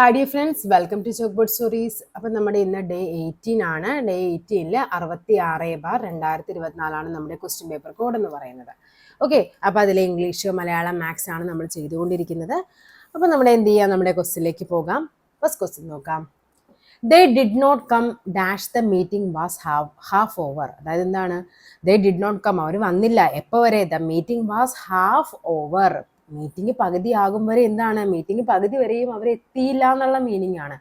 Hi dear friends welcome to chalk board stories അപ്പം നമ്മുടെ ഇന്ന് ഡേ എയ്റ്റീൻ ആണ്. ഡേ എയ്റ്റീനിൽ അറുപത്തി ആറ് ബാർ രണ്ടായിരത്തി ഇരുപത്തിനാലാണ് നമ്മുടെ ക്വസ്റ്റ്യൻ പേപ്പർ കോഡ് എന്ന് പറയുന്നത്. ഓക്കെ അപ്പോൾ അതിലെ ഇംഗ്ലീഷ് മലയാളം മാത്സ് ആണ് നമ്മൾ ചെയ്തുകൊണ്ടിരിക്കുന്നത്. അപ്പോൾ നമ്മൾ എന്ത് ചെയ്യാം? നമ്മുടെ ക്വസ്റ്റിലേക്ക് പോകാം. ഫസ്റ്റ് ക്വസ്റ്റ്യൻ നോക്കാം. They did not come dash the meeting was half half over അതായത് എന്താണ്? ദേ ഡിഡ് നോട്ട് കം അവർ വന്നില്ല. എപ്പോൾ വരെ? The meeting was half over meeting പകുതി ആകും വരെ എന്താണ്? മീറ്റിംഗ് പകുതി വരെയും അവർ എത്തിയില്ല എന്നുള്ള മീനിങ് ആണ്.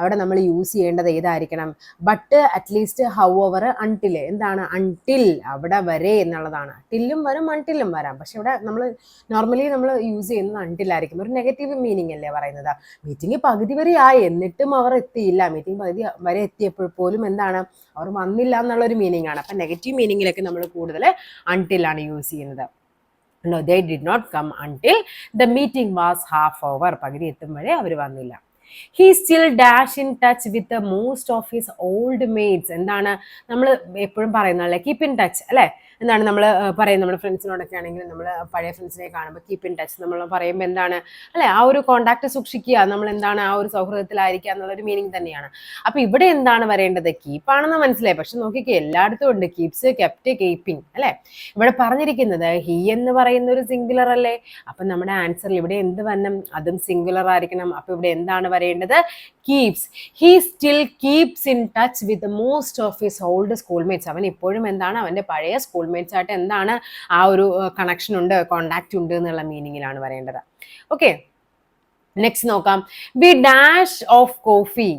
അവിടെ നമ്മൾ യൂസ് ചെയ്യേണ്ടത് ഏതായിരിക്കണം? But at least how over until എന്താണ്? അൺടിൽ അവിടെ വരെ എന്നുള്ളതാണ്. ടില്ലും വരും അൺടില്ലും വരാം. പക്ഷെ ഇവിടെ നമ്മൾ നോർമലി നമ്മൾ യൂസ് ചെയ്യുന്നത് അൺടില്ലായിരിക്കും ഒരു നെഗറ്റീവ് മീനിങ് അല്ലേ പറയുന്നത്. മീറ്റിംഗ് പകുതി വരെ ആയി. എന്നിട്ടും അവർ എത്തിയില്ല. മീറ്റിംഗ് പകുതി വരെ എത്തിയപ്പോൾ പോലും എന്താണ്? അവർ വന്നില്ല എന്നുള്ളൊരു മീനിങ് ആണ്. അപ്പം നെഗറ്റീവ് മീനിങ്ങിലൊക്കെ നമ്മൾ കൂടുതൽ അൺടില്ലാണ് യൂസ് ചെയ്യുന്നത്. No they did not come until the meeting was half over പകുതി എത്തും വരെ അവർ വന്നില്ല. He still dash in touch with the most of his old mates എന്താണ്? നമ്മൾ എപ്പോഴും പറയുന്നതല്ലേ? കീപ്പ് ഇൻ ടച്ച് അല്ലേ? എന്താണ് നമ്മൾ പറയുന്നത്. നമ്മുടെ ഫ്രണ്ട്സിനോടൊക്കെ ആണെങ്കിൽ നമ്മൾ പഴയ ഫ്രണ്ട്സിനെ കാണുമ്പോൾ കീപ്പ് ഇൻ ടച്ച് നമ്മൾ പറയുമ്പോൾ എന്താണ് അല്ലെ ആ ഒരു കോണ്ടാക്ട് സൂക്ഷിക്കുക നമ്മൾ എന്താണ് ആ ഒരു സൗഹൃദത്തിലായിരിക്കുക എന്നുള്ളൊരു മീനിങ് തന്നെയാണ്. അപ്പൊ ഇവിടെ എന്താണ് വരേണ്ടത്? കീപ്പാണെന്ന് മനസ്സിലായി. പക്ഷെ നോക്കിക്കേ എല്ലായിടത്തും ഉണ്ട്. കീപ്സ് കെപ്റ്റ് കീപ്പിംഗ് അല്ലെ? ഇവിടെ പറഞ്ഞിരിക്കുന്നത് ഹി എന്ന് പറയുന്ന ഒരു സിംഗുലർ അല്ലേ? അപ്പൊ നമ്മുടെ ആൻസറിൽ ഇവിടെ എന്ത് വരണം? അതും സിംഗുലർ ആയിരിക്കണം. അപ്പൊ ഇവിടെ എന്താണ് വരേണ്ടത്? Keeps he still keeps in touch with most of his old schoolmates അവൻ ഇപ്പോഴും എന്താണ്? അവന്റെ പഴയ സ്കൂൾമേറ്റ്സ് ആയിട്ട് എന്താണ് ആ ഒരു കണക്ഷൻ ഉണ്ട് കോണ്ടാക്ട് ഉണ്ട് എന്നുള്ള മീനിങ്ങിലാണ് പറയേണ്ടത്. ഓക്കെ നെക്സ്റ്റ് നോക്കാം. We dash of coffee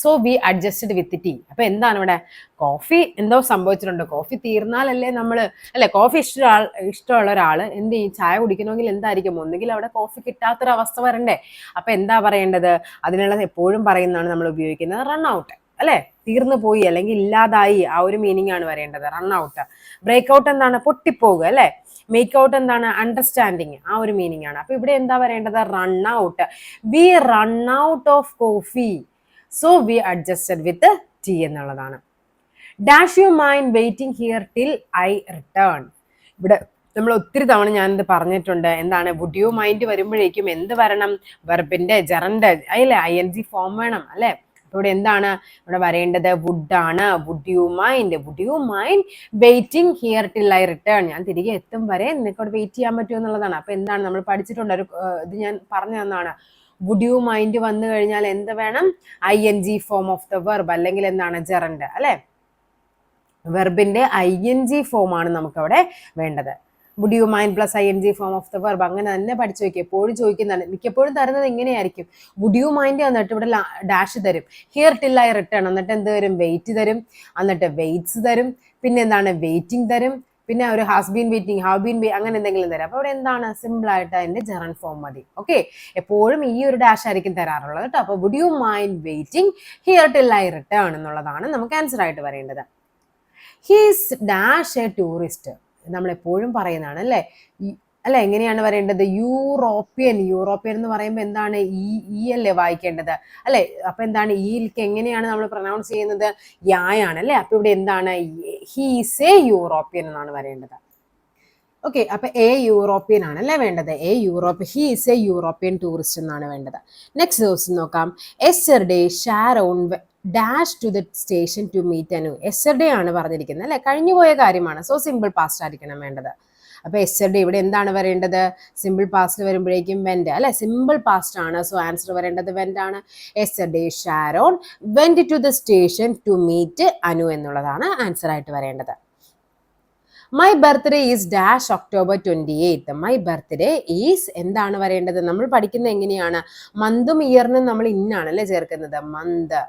so we adjusted with tea അപ്പൊ എന്താണ് ഇവിടെ? കോഫി എന്തോ സംഭവിച്ചിട്ടുണ്ട്. കോഫി തീർന്നാലല്ലേ നമ്മൾ അല്ലെ? കോഫി ഇഷ്ട ഇഷ്ടമുള്ള ഒരാൾ എന്ത് ചെയ്യും? ചായ കുടിക്കണമെങ്കിൽ എന്തായിരിക്കും? ഒന്നുകിൽ അവിടെ കോഫി കിട്ടാത്തൊരവസ്ഥ വരണ്ടേ. അപ്പൊ എന്താ പറയേണ്ടത്? അതിനുള്ള എപ്പോഴും പറയുന്നതാണ് നമ്മൾ ഉപയോഗിക്കുന്നത് റൺ ഔട്ട് അല്ലെ? തീർന്നു പോയി അല്ലെങ്കിൽ ഇല്ലാതായി. ആ ഒരു മീനിങ് ആണ് വരേണ്ടത്. റൺ ഔട്ട് ബ്രേക്ക് ഔട്ട് എന്താണ്? പൊട്ടിപ്പോകുക അല്ലെ? മേക്ക് ഔട്ട് എന്താണ്? അണ്ടർസ്റ്റാൻഡിങ് ആ ഒരു മീനിങ് ആണ്. അപ്പൊ ഇവിടെ എന്താ പറയേണ്ടത് run out we run out of coffee so we adjusted with tea എന്നുള്ളതാണ്. Dash you mind waiting here till I return ഇവിടെ നമ്മൾ ഒത്തിരി തവണ ഞാനിത് പറഞ്ഞിട്ടുണ്ട്. എന്താണ്? വുഡ് യു മൈൻഡ് വരുമ്പോഴേക്കും എന്ത് വരണം? വെർബിന്റെ ജറണ്ട് അല്ലേ? ഐ എൻ ജി ഫോം വേണം അല്ലേ? ഇവിടെ എന്താണ്? ഇവിടെ വരേണ്ടത് വുഡ് ആണ്. Would you mind would you mind waiting here till I return ഞാൻ തിരികെ എത്തും വരെ നിനക്ക് അവിടെ വെയിറ്റ് ചെയ്യാൻ പറ്റുമോ എന്നുള്ളതാണ്. അപ്പോൾ എന്താണ്? നമ്മൾ പഠിച്ചിട്ടുണ്ട് ഒരു ഇത് ഞാൻ പറഞ്ഞു തന്നാണ് വുഡ് യു മൈൻഡ് വന്നു കഴിഞ്ഞാൽ എന്ത് വേണം? I N G form of the verb അല്ലെങ്കിൽ എന്താണ് ജെറൻഡ് അല്ലെ? വെർബിന്റെ ഐ എൻ ജി ഫോം ആണ് നമുക്കവിടെ വേണ്ടത്. Would you mind plus I N G form of the verb അങ്ങനെ തന്നെ പഠിച്ചു നോക്കി. എപ്പോഴും ചോദിക്കുന്നതാണ്. മിക്കപ്പോഴും തരുന്നത് ഇങ്ങനെയായിരിക്കും. വുഡ് യു മൈൻഡ് എന്നിട്ട് ഇവിടെ ഡാഷ് തരും. ഹിയർ ടിൽ ഐ റിട്ടേൺ എന്നിട്ട് എന്ത് തരും? വെയിറ്റ് തരും. എന്നിട്ട് വെയിറ്റ്സ് തരും. പിന്നെ എന്താണ്? വെയിറ്റിംഗ് തരും. പിന്നെ ഒരു has been waiting have been അങ്ങനെ എന്തെങ്കിലും തരാം. അപ്പോൾ അവിടെ എന്താണ്? സിമ്പിൾ ആയിട്ട് അതിന്റെ ജറൻ ഫോം മതി. ഓക്കെ എപ്പോഴും ഈ ഒരു ഡാഷ് ആയിരിക്കും തരാറുള്ളത് കേട്ടോ. അപ്പോൾ would you mind waiting here till I return എന്നുള്ളതാണ് നമുക്ക് ആൻസർ ആയിട്ട് പറയേണ്ടത്. ഹീസ് ഡാഷ് എ ടൂറിസ്റ്റ് നമ്മൾ എപ്പോഴും പറയുന്നതാണ് അല്ലേ? അല്ല എങ്ങനെയാണ് പറയേണ്ടത് യൂറോപ്യൻ യൂറോപ്യൻ എന്ന് പറയുമ്പോൾ എന്താണ് ഇ ഈ അല്ലേ വായിക്കേണ്ടത്? അല്ലെ? അപ്പൊ എന്താണ് ഈക്ക് എങ്ങനെയാണ് നമ്മൾ പ്രൊനൗൺസ് ചെയ്യുന്നത്? യായാണ് അല്ലെ? അപ്പൊ ഇവിടെ എന്താണ്? ഹീസ് എ യൂറോപ്യൻ എന്നാണ് വരേണ്ടത്. ഓക്കെ അപ്പൊ എ യൂറോപ്യൻ ആണ് അല്ലേ വേണ്ടത്? A Europe he is a European tourist എന്നാണ് വേണ്ടത്. നെക്സ്റ്റ് ദിവസം നോക്കാം. Yesterday Sharon dash to the station to meet Anu yesterday ആണ് പറഞ്ഞിരിക്കുന്നത് അല്ലെ? കഴിഞ്ഞുപോയ കാര്യമാണ്. സോ സിമ്പിൾ പാസ്റ്റ് ആയിരിക്കണം വേണ്ടത്. അപ്പൊ എസ്റ്റർഡേ ഇവിടെ എന്താണ് വരേണ്ടത്? സിമ്പിൾ പാസ്റ്റ് വരുമ്പോഴേക്കും വെന്റ് അല്ലെ? സിമ്പിൾ പാസ്റ്റ് ആണ്. സോ ആൻസർ വരേണ്ടത് വെന്റ് ആണ്. Yesterday Sharon went to the station to meet Anu എന്നുള്ളതാണ് ആൻസർ ആയിട്ട് വരേണ്ടത്. My birthday is dash October twenty eighth my birthday is എന്താണ് വരേണ്ടത്? നമ്മൾ പഠിക്കുന്നത് എങ്ങനെയാണ്? മന്തും ഇയറിനും നമ്മൾ ഇന്നാണ് അല്ലേ ചേർക്കുന്നത്? മന്ത്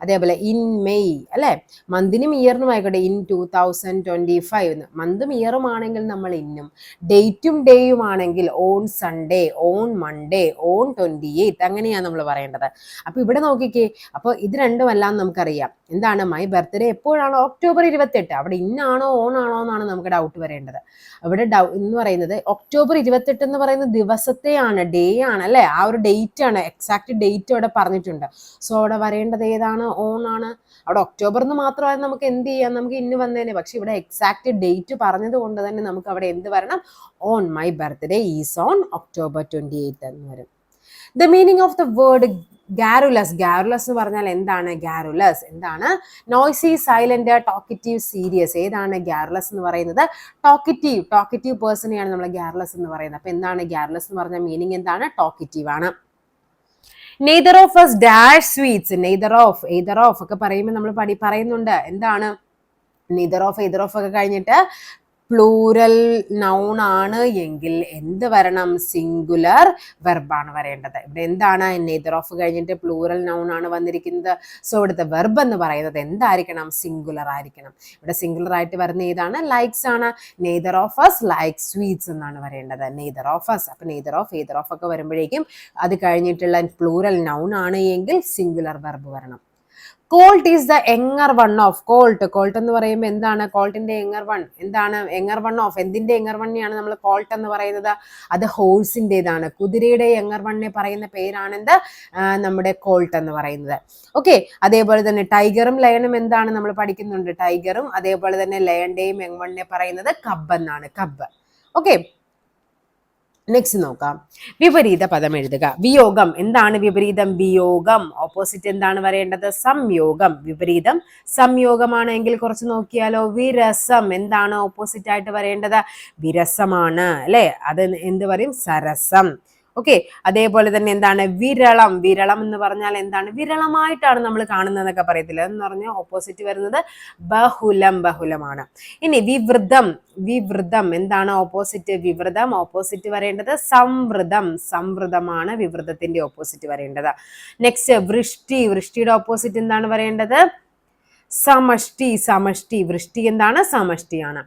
അതേപോലെ ഇൻ മെയ് അല്ലേ? മന്തിനും ഇയറിനും ആയിക്കോട്ടെ in two thousand twenty five മന്തും ഇയറും ആണെങ്കിൽ നമ്മൾ ഇന്നും ഡേറ്റും ഡേയും ആണെങ്കിൽ on Sunday on Monday on twenty eighth അങ്ങനെയാണ് നമ്മൾ പറയേണ്ടത്. അപ്പോൾ ഇവിടെ നോക്കിക്കേ അപ്പോൾ ഇത് രണ്ടും അല്ലാന്ന് നമുക്കറിയാം. എന്താണ്? മൈ ബർത്ത്ഡേ എപ്പോഴാണോ? ഒക്ടോബർ ഇരുപത്തെട്ട്. അവിടെ ഇന്നാണോ ഓൺ ആണോ എന്നാണ് നമുക്ക് ഡൗട്ട് വരേണ്ടത്. അവിടെ ഡൗ എന്ന് പറയുന്നത് ഒക്ടോബർ ഇരുപത്തെട്ട് എന്ന് പറയുന്ന ദിവസത്തെയാണ് ഡേ ആണ് അല്ലേ? ആ ഒരു ഡേറ്റ് ആണ് എക്സാക്ട് ഡേറ്റ് അവിടെ പറഞ്ഞിട്ടുണ്ട്. സോ അവിടെ വരേണ്ടത് ഏതാണ്? ഓൺ ആണ്. അവിടെ ഒക്ടോബർ എന്ന് മാത്രമായത് നമുക്ക് എന്ത് ചെയ്യാം? നമുക്ക് ഇന്ന് വന്നേനെ. പക്ഷെ ഇവിടെ എക്സാക്ട് ഡേറ്റ് പറഞ്ഞത് കൊണ്ട് തന്നെ നമുക്ക് അവിടെ എന്ത് വരണം? On my birthday is on October twenty eight എന്ന് വരും. The meaning of the word garrulous garrulous എന്ന് പറഞ്ഞാൽ എന്താണ്? ഗാരുലസ് എന്താണ്? നോയ്സി സൈലന്റ് ടോക്കറ്റീവ് സീരിയസ് ഏതാണ് ഗാരുലസ് എന്ന് പറയുന്നത്? ടോക്കറ്റീവ് ടോക്കറ്റീവ് പേഴ്സണെയാണ് നമ്മൾ ഗാരുലസ് എന്ന് പറയുന്നത്. അപ്പൊ എന്താണ് ഗാരുലസ് എന്ന് പറഞ്ഞ മീനിങ് എന്താണ്? ടോക്കറ്റീവ് ആണ്. Neither of us dash sweets neither of either of ഒക്കെ പറയുമ്പോൾ നമ്മൾ പഠി പറയുന്നുണ്ട്. എന്താണ്? നെയ്തർ ഓഫ് എയ്തർ ഓഫ് ഒക്കെ കഴിഞ്ഞിട്ട് പ്ലൂരൽ നൗൺ ആണ് എങ്കിൽ എന്ത് വരണം? സിംഗുലർ വെർബാണ് വരേണ്ടത്. ഇവിടെ എന്താണ് നെയ്തർ ഓഫ് കഴിഞ്ഞിട്ട് പ്ലൂറൽ നൗൺ ആണ് വന്നിരിക്കുന്നത്? സോ ഇവിടുത്തെ വെർബ് എന്ന് പറയുന്നത് എന്തായിരിക്കണം? സിംഗുലർ ആയിരിക്കണം. ഇവിടെ സിംഗുലർ ആയിട്ട് വരുന്ന ഏതാണ്? ലൈക്സ് ആണ്. Neither of us like sweets എന്നാണ് വരേണ്ടത്. നെയ്തർ ഓഫ് അസ് അപ്പം നെയ്തർ ഓഫ് ഏതർ ഓഫ് ഒക്കെ വരുമ്പോഴേക്കും അത് കഴിഞ്ഞിട്ടുള്ള പ്ലൂറൽ നൗൺ ആണ് എങ്കിൽ സിംഗുലർ വെർബ് വരണം. Colt is the younger one of colt colt എന്ന് പറയുമ്പോൾ എന്താണ്? കോൾട്ടിന്റെ എങ്ങർ വൺ എന്താണ്? എങ്ങർ വൺ ഓഫ് എന്തിന്റെ എങ്ങർ വണ്ണിയാണ് നമ്മൾ കോൾട്ട് എന്ന് പറയുന്നത്? അത് ഹോഴ്സിന്റെതാണ് കുതിരയുടെ എങ്ങർ വണ്ണെ പറയുന്ന പേരാണ് എന്ത്? നമ്മുടെ കോൾട്ട് എന്ന് പറയുന്നത്. ഓക്കെ അതേപോലെ തന്നെ ടൈഗറും ലയണും എന്താണ് നമ്മൾ പഠിക്കുന്നുണ്ട്? ടൈഗറും അതേപോലെ തന്നെ ലയന്റെയും എങ്ങവണ്ണെ പറയുന്നത് കബ് എന്നാണ്. കബ് ഓക്കെ നെക്സ്റ്റ് നോക്കാം. വിപരീത പദം എഴുതുക. വിയോഗം. എന്താണ് വിപരീതം? വിയോഗം. ഓപ്പോസിറ്റ് എന്താണ് വരേണ്ടത്? സംയോഗം. വിപരീതം സംയോഗമാണ് എങ്കിൽ കുറച്ച് നോക്കിയാലോ? വിരസം. എന്താണ് ഓപ്പോസിറ്റ് ആയിട്ട് വരേണ്ടത്? വിരസമാണ്. അല്ലെ? അത് എന്ത് പറയും? സരസം. ഓക്കെ അതേപോലെ തന്നെ എന്താണ്? വിരളം. വിരളം എന്ന് പറഞ്ഞാൽ എന്താണ്? വിരളമായിട്ടാണ് നമ്മൾ കാണുന്നതെന്നൊക്കെ പറയത്തില്ല? എന്ന് പറഞ്ഞാൽ ഓപ്പോസിറ്റ് വരുന്നത് ബഹുലം ബഹുലമാണ്. ഇനി വിവൃതം. വിവൃതം. എന്താണ് ഓപ്പോസിറ്റ് വിവൃതം. ഓപ്പോസിറ്റ് വരേണ്ടത് സംവൃതം. സംവൃതമാണ് വിവൃതത്തിന്റെ ഓപ്പോസിറ്റ് വരേണ്ടത്. നെക്സ്റ്റ് വൃഷ്ടി. വൃഷ്ടിയുടെ ഓപ്പോസിറ്റ് എന്താണ് വരേണ്ടത്? സമഷ്ടി. സമഷ്ടി. വൃഷ്ടി എന്താണ്? സമഷ്ടിയാണ്.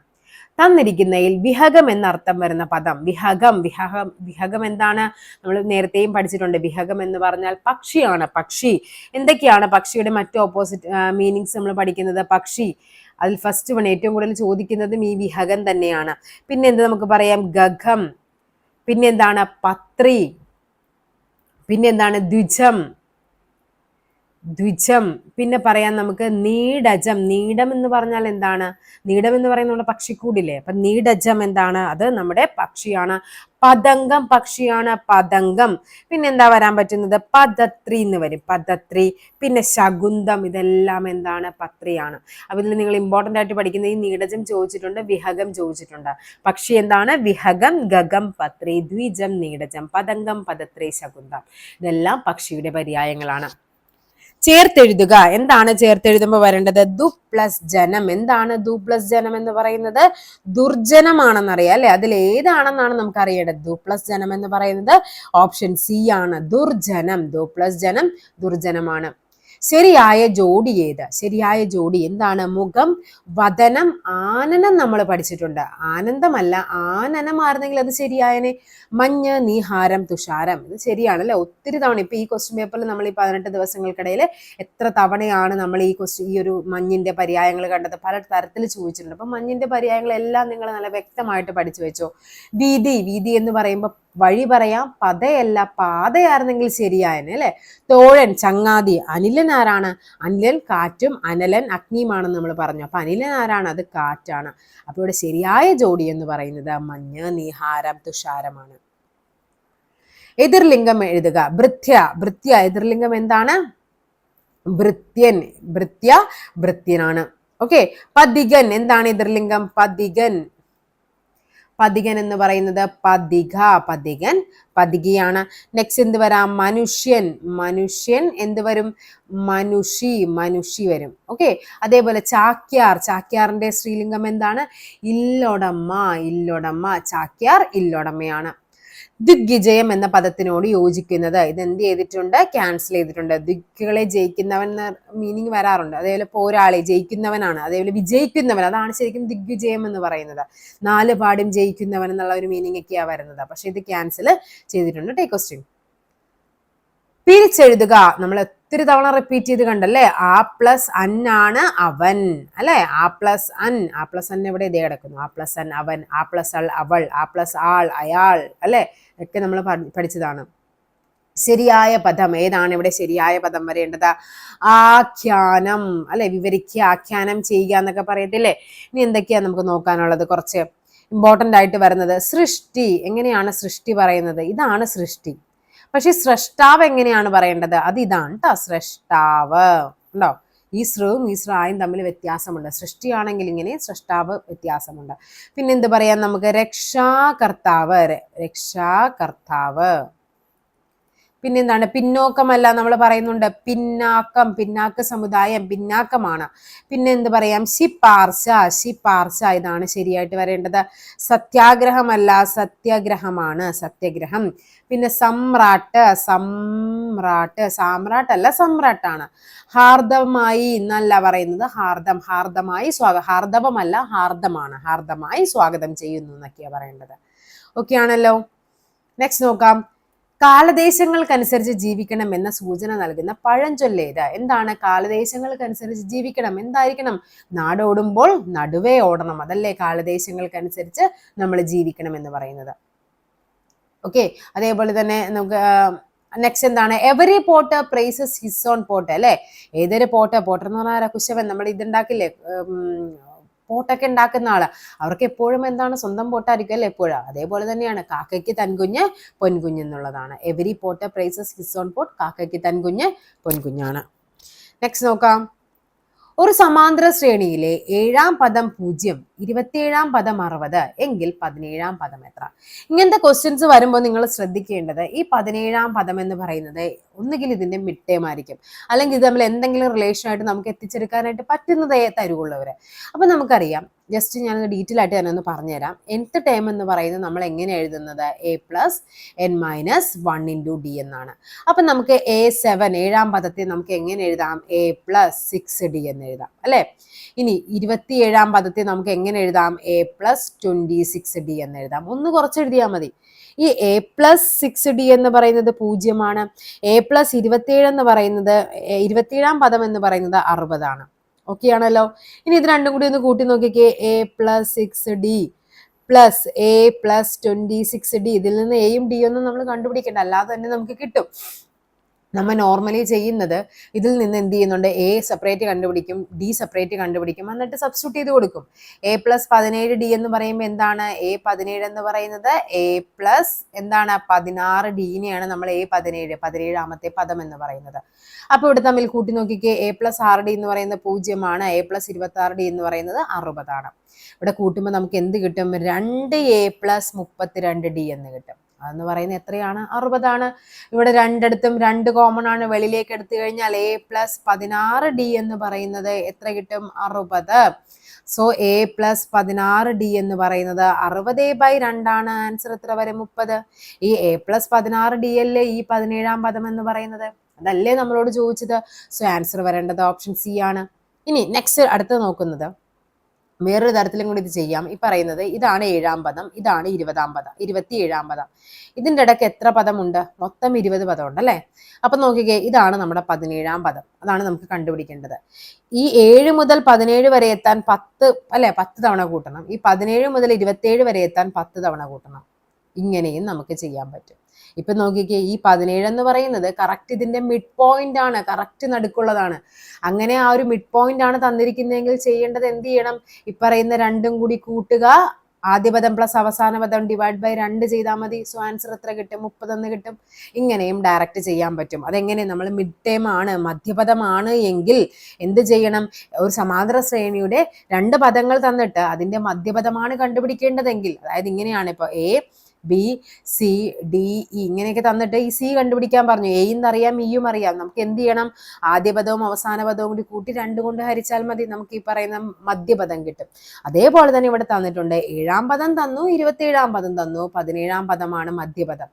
തന്നിരിക്കുന്നതിൽ വിഹകം എന്നർത്ഥം വരുന്ന പദം. വിഹകം വിഹകം വിഹകം എന്താണ്? നമ്മൾ നേരത്തെയും പഠിച്ചിട്ടുണ്ട്. വിഹകം എന്ന് പറഞ്ഞാൽ പക്ഷിയാണ്. പക്ഷി. എന്തൊക്കെയാണ് പക്ഷിയുടെ മറ്റു ഓപ്പോസിറ്റ് മീനിങ്സ് നമ്മൾ പഠിക്കുന്നത്? പക്ഷി. അതിൽ ഫസ്റ്റ് വൺ ഏറ്റവും കൂടുതൽ ചോദിക്കുന്നതും ഈ വിഹകം തന്നെയാണ്. പിന്നെ എന്ത് നമുക്ക് പറയാം? ഗഗം പിന്നെന്താണ്? പത്രി. പിന്നെന്താണ്? ദ്വിജം. ദ്വിജം. പിന്നെ പറയാം നമുക്ക് നീടജം. നീടം എന്ന് പറഞ്ഞാൽ എന്താണ്? നീടം എന്ന് പറയുന്നത് നമ്മുടെ പക്ഷിക്കൂടില്ലേ? അപ്പൊ നീടജം എന്താണ്? അത് നമ്മുടെ പക്ഷിയാണ്. പതംഗം പക്ഷിയാണ് പതംഗം. പിന്നെ എന്താ വരാൻ പറ്റുന്നത്? പദത്രി എന്ന് വരും. പദത്രി പിന്നെ ശകുന്തം ഇതെല്ലാം എന്താണ്? പത്രിയാണ്. അപ്പൊ ഇതിൽ നിങ്ങൾ ഇമ്പോർട്ടന്റ് ആയിട്ട് പഠിക്കുന്ന ഈ നീടജം ചോദിച്ചിട്ടുണ്ട് വിഹകം ചോദിച്ചിട്ടുണ്ട്. പക്ഷി എന്താണ്? വിഹകം ഗഗം പത്രി ദ്വിജം നീടജം പതംഗം പദത്രി ശകുന്തം. ഇതെല്ലാം പക്ഷിയുടെ പര്യായങ്ങളാണ്. ചേർത്തെഴുതുക. എന്താണ് ചേർത്തെഴുതുമ്പോൾ വരേണ്ടത്? ദു പ്ലസ് ജനം. എന്താണ് ദു പ്ലസ് ജനം എന്ന് പറയുന്നത്? ദുർജനമാണെന്നറിയാം അല്ലെ? അതിൽ ഏതാണെന്നാണ് നമുക്ക് അറിയേണ്ടത് ദു പ്ലസ് ജനം എന്ന് പറയുന്നത് ഓപ്ഷൻ സി ആണ്. ദുർജനം. ദു പ്ലസ് ജനം ദുർജനമാണ്. ശരിയായ ജോഡി ഏത്? ശരിയായ ജോഡി എന്താണ്? മുഖം വതനം ആനനം നമ്മൾ പഠിച്ചിട്ടുണ്ട്. ആനന്ദമല്ല ആനനമായിരുന്നെങ്കിൽ അത് ശരിയായനെ. മഞ്ഞ് നീഹാരം തുഷാരം. ഇത് ശരിയാണല്ലേ? ഒത്തിരി തവണ ഇപ്പൊ ഈ ക്വസ്റ്റ്യൻ പേപ്പറിൽ നമ്മൾ ഈ പതിനെട്ട് ദിവസങ്ങൾക്കിടയിൽ എത്ര തവണയാണ് നമ്മൾ ഈ ക്വസ്റ്റ്യൻ ഈ ഒരു മഞ്ഞിന്റെ പര്യായങ്ങൾ കണ്ടത്? പല തരത്തിൽ ചോദിച്ചിട്ടുണ്ട്. അപ്പൊ മഞ്ഞിന്റെ പര്യായങ്ങളെല്ലാം നിങ്ങൾ നല്ല വ്യക്തമായിട്ട് പഠിച്ചു വെച്ചോ. വീതി വീതി എന്ന് പറയുമ്പോൾ വഴി പറയാം. പതയല്ല പാതയായിരുന്നെങ്കിൽ ശരിയായനെ അല്ലെ? തോഴൻ ചങ്ങാതി അനിലൻ ആരാണ്? അനിലൻ കാറ്റും അനലൻ അഗ്നിയുമാണെന്ന് നമ്മൾ പറഞ്ഞു. അപ്പൊ അനിലൻ ആരാണ്? അത് കാറ്റാണ്. അപ്പൊ ഇവിടെ ശരിയായ ജോഡി എന്ന് പറയുന്നത് മഞ്ഞ് നീഹാരം തുഷാരമാണ്. എതിർലിംഗം എഴുതുക. ഭൃത്യ ഭൃത്യ എതിർലിംഗം എന്താണ്? ഭൃത്യൻ ഭൃത്യ ഭൃത്യനാണ്. ഓക്കെ. പതികൻ എന്താണ് എതിർലിംഗം? പതികൻ. പതികൻ എന്ന് പറയുന്നത് പതിക പതികൻ പതികയാണ്. നെക്സ്റ്റ് എന്ത് വരാം? മനുഷ്യൻ മനുഷ്യൻ എന്ത് വരും? മനുഷി മനുഷി വരും. ഓക്കെ അതേപോലെ ചാക്യാർ ചാക്യാറിന്റെ സ്ത്രീലിംഗം എന്താണ്? ഇല്ലൊടമ്മ ഇല്ലൊടമ്മ ചാക്യാർ ഇല്ലൊടമ്മയാണ്. ദിഗ്വിജയം എന്ന പദത്തിനോട് യോജിക്കുന്നത്. ഇത് എന്ത് ചെയ്തിട്ടുണ്ട്? ക്യാൻസൽ ചെയ്തിട്ടുണ്ട്. ദിക്കുകളെ ജയിക്കുന്നവൻ എന്ന മീനിങ് വരാറുണ്ട്. അതേപോലെ പോരാളി ജയിക്കുന്നവനാണ്. അതേപോലെ വിജയിക്കുന്നവൻ. അതാണ് ശരിക്കും ദിഗ്വിജയം എന്ന് പറയുന്നത്. നാല് പാടും ജയിക്കുന്നവൻ എന്നുള്ള ഒരു മീനിങ് ഒക്കെയാണ് വരുന്നത്. പക്ഷെ ഇത് ക്യാൻസൽ ചെയ്തിട്ടുണ്ട്. ടേക്ക് ക്വസ്റ്റ്യൻ പിരിച്ചെഴുതുക. നമ്മൾ ഒത്തിരി തവണ റിപ്പീറ്റ് ചെയ്ത് കണ്ടല്ലേ? ആ പ്ലസ് അൻ ആണ് അവൻ അല്ലെ? ആ പ്ലസ് അൻ ആ പ്ലസ് അൻ എവിടെ? ഇതേ കിടക്കുന്നു. ആ പ്ലസ് അൻ അവൻ ആ പ്ലസ് അൾ അവൾ ആ പ്ലസ് ആൾ അയാൾ അല്ലെ? ഒക്കെ നമ്മൾ പഠിച്ചതാണ്. ശരിയായ പദം ഏതാണ് ഇവിടെ? ശരിയായ പദം വരേണ്ടത് ആഖ്യാനം അല്ലെ? വിവരിക്കുക ആഖ്യാനം ചെയ്യുക എന്നൊക്കെ പറയത്തില്ലേ? ഇനി എന്തൊക്കെയാണ് നമുക്ക് നോക്കാനുള്ളത്? കുറച്ച് ഇമ്പോർട്ടന്റ് ആയിട്ട് വരുന്നത് സൃഷ്ടി. എങ്ങനെയാണ് സൃഷ്ടി പറയുന്നത്? ഇതാണ് സൃഷ്ടി. പക്ഷെ സ്രഷ്ടാവ് എങ്ങനെയാണ് പറയേണ്ടത്? അത് ഇതാണ് കേട്ടോ സ്രഷ്ടാവ്. ഉണ്ടോ ഈ സൃവും ഈ സ്രായും തമ്മിൽ വ്യത്യാസമുണ്ട്. സൃഷ്ടിയാണെങ്കിൽ ഇങ്ങനെ സൃഷ്ടാവ് വ്യത്യാസമുണ്ട്. പിന്നെ എന്ത് പറയാം നമുക്ക്? രക്ഷാകർത്താവ്. രക്ഷാകർത്താവ്. പിന്നെന്താണ്? പിന്നോക്കമല്ല നമ്മൾ പറയുന്നുണ്ട്. പിന്നാക്കം പിന്നാക്ക സമുദായം പിന്നാക്കമാണ്. പിന്നെ എന്ത് പറയാം ശിപ്പാർശ ശിപ്പാർശ ഇതാണ് ശരിയായിട്ട് വരേണ്ടത്. സത്യാഗ്രഹമല്ല സത്യഗ്രഹമാണ്. സത്യഗ്രഹം. പിന്നെ സമ്രാട്ട് സമ്രാട്ട്. സാമ്രാട്ട് അല്ല സമ്രാട്ടാണ്. ഹാർദമായി എന്നല്ല പറയുന്നത് ഹാർദം. ഹാർദമായി സ്വാഗ ഹാർദവമല്ല ഹാർദമാണ്. ഹാർദമായി സ്വാഗതം ചെയ്യുന്നു എന്നൊക്കെയാണ് പറയേണ്ടത്. ഓക്കെ ആണല്ലോ നെക്സ്റ്റ് നോക്കാം. കാലദേശങ്ങൾക്കനുസരിച്ച് ജീവിക്കണം എന്ന സൂചന നൽകുന്ന പഴഞ്ചൊല്ലേത്. എന്താണ് കാലദേശങ്ങൾക്കനുസരിച്ച് ജീവിക്കണം? എന്തായിരിക്കണം? നാടോടുമ്പോൾ നടുവേ ഓടണം. അതല്ലേ കാലദേശങ്ങൾക്കനുസരിച്ച് നമ്മൾ ജീവിക്കണം എന്ന് പറയുന്നത്. ഓക്കെ അതേപോലെ തന്നെ നമുക്ക് നെക്സ്റ്റ് എന്താണ്? Every pot praises his own pot അല്ലെ? ഏതൊരു പോട്ട് പോട്ടർ എന്ന് പറഞ്ഞാൽ? കുശവൻ. നമ്മൾ ഇതുണ്ടാക്കില്ലേ? പോട്ടൊക്കെ ഉണ്ടാക്കുന്ന ആൾ. അവർക്ക് എപ്പോഴും എന്താണ് സ്വന്തം പോട്ടായിരിക്കും അല്ലേ എപ്പോഴും? അതേപോലെ തന്നെയാണ് കാക്കയ്ക്ക് തൻകുഞ്ഞ് പൊൻകുഞ്ഞ് എന്നുള്ളതാണ്. Every potter praises his own pot കാക്കയ്ക്ക് തൻകുഞ്ഞ് പൊൻകുഞ്ഞാണ്. നെക്സ്റ്റ് നോക്കാം. ഒരു സമാന്തര ശ്രേണിയിലെ ഏഴാം പദം പൂജ്യം ഇരുപത്തിയേഴാം പദം അറുപത്. എങ്കിൽ പതിനേഴാം പദം എത്ര? ഇങ്ങനത്തെ ക്വസ്റ്റ്യൻസ് വരുമ്പോൾ നിങ്ങൾ ശ്രദ്ധിക്കേണ്ടത് ഈ പതിനേഴാം പദം എന്ന് പറയുന്നത് ഒന്നുകിൽ ഇതിന്റെ മിഡ് ആയിരിക്കും അല്ലെങ്കിൽ ഇത് നമ്മൾ എന്തെങ്കിലും റിലേഷൻ ആയിട്ട് നമുക്ക് എത്തിച്ചെടുക്കാനായിട്ട് പറ്റുന്നതേ തരുള്ളൂ അവർ അപ്പൊ നമുക്കറിയാം. ജസ്റ്റ് ഞാൻ ഡീറ്റെയിൽ ആയിട്ട് തന്നെ ഒന്ന് പറഞ്ഞുതരാം. എൻത്ത് ടേം എന്ന് പറയുന്നത് നമ്മൾ എങ്ങനെ എഴുതുന്നത്? A plus n minus one into d എന്നാണ്. അപ്പം നമുക്ക് എ സെവൻ ഏഴാം പദത്തെ നമുക്ക് എങ്ങനെ എഴുതാം? എ പ്ലസ് സിക്സ് ഡി എന്ന് എഴുതാം. അല്ലേ? ഇനി ഇരുപത്തി ഏഴാം പദത്തെ നമുക്ക് എങ്ങനെ എഴുതാം? A plus twenty six D എന്ന് എഴുതാം. ഒന്ന് കുറച്ച് എഴുതിയാൽ മതി. ഈ എ പ്ലസ് സിക്സ് ഡി എന്ന് പറയുന്നത് പൂജ്യമാണ്. എ പ്ലസ് ഇരുപത്തിയേഴ് എന്ന് പറയുന്നത് ഇരുപത്തിയേഴാം പദം എന്ന് പറയുന്നത് അറുപതാണ്. ഓക്കെ ആണല്ലോ? ഇനി ഇത് രണ്ടും കൂടി ഒന്ന് കൂട്ടി നോക്കിക്കേ. A plus six D plus A plus twenty six D ഇതിൽ നിന്ന് എയും ഡി ഒന്നും നമ്മൾ കണ്ടുപിടിക്കേണ്ട. അല്ലാതെ തന്നെ നമുക്ക് കിട്ടും. നമ്മൾ നോർമലി ചെയ്യുന്നത് ഇതിൽ നിന്ന് എന്ത് ചെയ്യുന്നുണ്ട്? എ സെപ്പറേറ്റ് കണ്ടുപിടിക്കും ഡി സെപ്പറേറ്റ് കണ്ടുപിടിക്കും എന്നിട്ട് സബ്സ്റ്റിറ്റ്യൂട്ട് ചെയ്ത് കൊടുക്കും. എ പ്ലസ് പതിനേഴ് ഡി എന്ന് പറയുമ്പോൾ എന്താണ്? എ പതിനേഴ് എന്ന് പറയുന്നത് എ പ്ലസ് എന്താണ്? പതിനാറ് ഡീനെയാണ് നമ്മൾ എ പതിനേഴ് പതിനേഴാമത്തെ പദം എന്ന് പറയുന്നത്. അപ്പോൾ ഇവിടെ തമ്മിൽ കൂട്ടി നോക്കിക്കേ എ പ്ലസ് ആറ് ഡി എന്ന് പറയുന്നത് പൂജ്യമാണ് എ പ്ലസ് ഇരുപത്തി ആറ് ഡി എന്ന് പറയുന്നത് അറുപതാണ്. ഇവിടെ കൂട്ടുമ്പോൾ നമുക്ക് എന്ത് കിട്ടും? രണ്ട് എ പ്ലസ് മുപ്പത്തിരണ്ട് ഡി എന്ന് കിട്ടും. അതെന്ന് പറയുന്നത് എത്രയാണ്? അറുപതാണ്. ഇവിടെ രണ്ടിടത്തും രണ്ട് കോമൺ ആണ്. വെളിയിലേക്ക് എടുത്തു കഴിഞ്ഞാൽ എ പ്ലസ് പതിനാറ് ഡി എന്ന് പറയുന്നത് എത്ര കിട്ടും? അറുപത്. സോ എ പ്ലസ് പതിനാറ് ഡി എന്ന് പറയുന്നത് അറുപത് ബൈ രണ്ടാണ്. ആൻസർ എത്ര വരെ? മുപ്പത്. ഈ എ പ്ലസ് പതിനാറ് ഡി അല്ലേ ഈ പതിനേഴാം പദം എന്ന് പറയുന്നത്? അതല്ലേ നമ്മളോട് ചോദിച്ചത്? സോ ആൻസർ വരേണ്ടത് ഓപ്ഷൻ സി ആണ്. ഇനി നെക്സ്റ്റ് അടുത്ത് നോക്കുന്നത്. വേറൊരു തരത്തിലും കൂടി ഇത് ചെയ്യാം. ഈ പറയുന്നത് ഇതാണ് ഏഴാം പദം ഇതാണ് ഇരുപതാം പദം ഇരുപത്തി ഏഴാം പദം. ഇതിന്റെ ഇടയ്ക്ക് എത്ര പദമുണ്ട്? മൊത്തം ഇരുപത് പദമുണ്ട് അല്ലേ? അപ്പം നോക്കിക്കേ ഇതാണ് നമ്മുടെ പതിനേഴാം പദം. അതാണ് നമുക്ക് കണ്ടുപിടിക്കേണ്ടത്. ഈ ഏഴ് മുതൽ പതിനേഴ് വരെ എത്താൻ പത്ത് അല്ലെ പത്ത് തവണ കൂട്ടണം. ഈ പതിനേഴ് മുതൽ ഇരുപത്തേഴ് വരെ എത്താൻ പത്ത് തവണ കൂട്ടണം. ഇങ്ങനെയും നമുക്ക് ചെയ്യാൻ പറ്റും. ഇപ്പൊ നോക്കിക്കേ ഈ പതിനേഴ് എന്ന് പറയുന്നത് കറക്റ്റ് ഇതിന്റെ മിഡ് പോയിന്റ് ആണ് കറക്റ്റ് നടുക്കുള്ളതാണ്. അങ്ങനെ ആ ഒരു മിഡ് പോയിന്റ് ആണ് തന്നിരിക്കുന്നതെങ്കിൽ ചെയ്യേണ്ടത് എന്ത് ചെയ്യണം? ഈ പറയുന്ന രണ്ടും കൂടി കൂട്ടുക. ആദ്യ പദം പ്ലസ് അവസാന പദം ഡിവൈഡ് ബൈ രണ്ട് ചെയ്താൽ മതി. സോ ആൻസർ എത്ര കിട്ടും? മുപ്പതെന്ന് കിട്ടും. ഇങ്ങനെയും ഡയറക്റ്റ് ചെയ്യാൻ പറ്റും. അതെങ്ങനെ? നമ്മൾ മിഡ് ടേം ആണ് മധ്യപദമാണ് എങ്കിൽ എന്ത് ചെയ്യണം? ഒരു സമാന്തര ശ്രേണിയുടെ രണ്ട് പദങ്ങൾ തന്നിട്ട് അതിന്റെ മധ്യപദമാണ് കണ്ടുപിടിക്കേണ്ടതെങ്കിൽ അതായത് ഇങ്ങനെയാണ് ഇപ്പോൾ A B C D E ഇങ്ങനെയൊക്കെ തന്നിട്ട് ഈ സി കണ്ടുപിടിക്കാൻ പറഞ്ഞു. എയും അറിയാം ഇയും അറിയാം. നമുക്ക് എന്ത് ചെയ്യണം? ആദ്യപദവും അവസാന പദവും കൂടി കൂട്ടി രണ്ട് കൊണ്ട് ഹരിച്ചാൽ മതി. നമുക്ക് ഈ പറയുന്ന മധ്യപദം കിട്ടും. അതേപോലെ തന്നെ ഇവിടെ തന്നിട്ടുണ്ട്. ഏഴാം പദം തന്നു ഇരുപത്തിയേഴാം പദം തന്നു പതിനേഴാം പദമാണ് മധ്യപദം.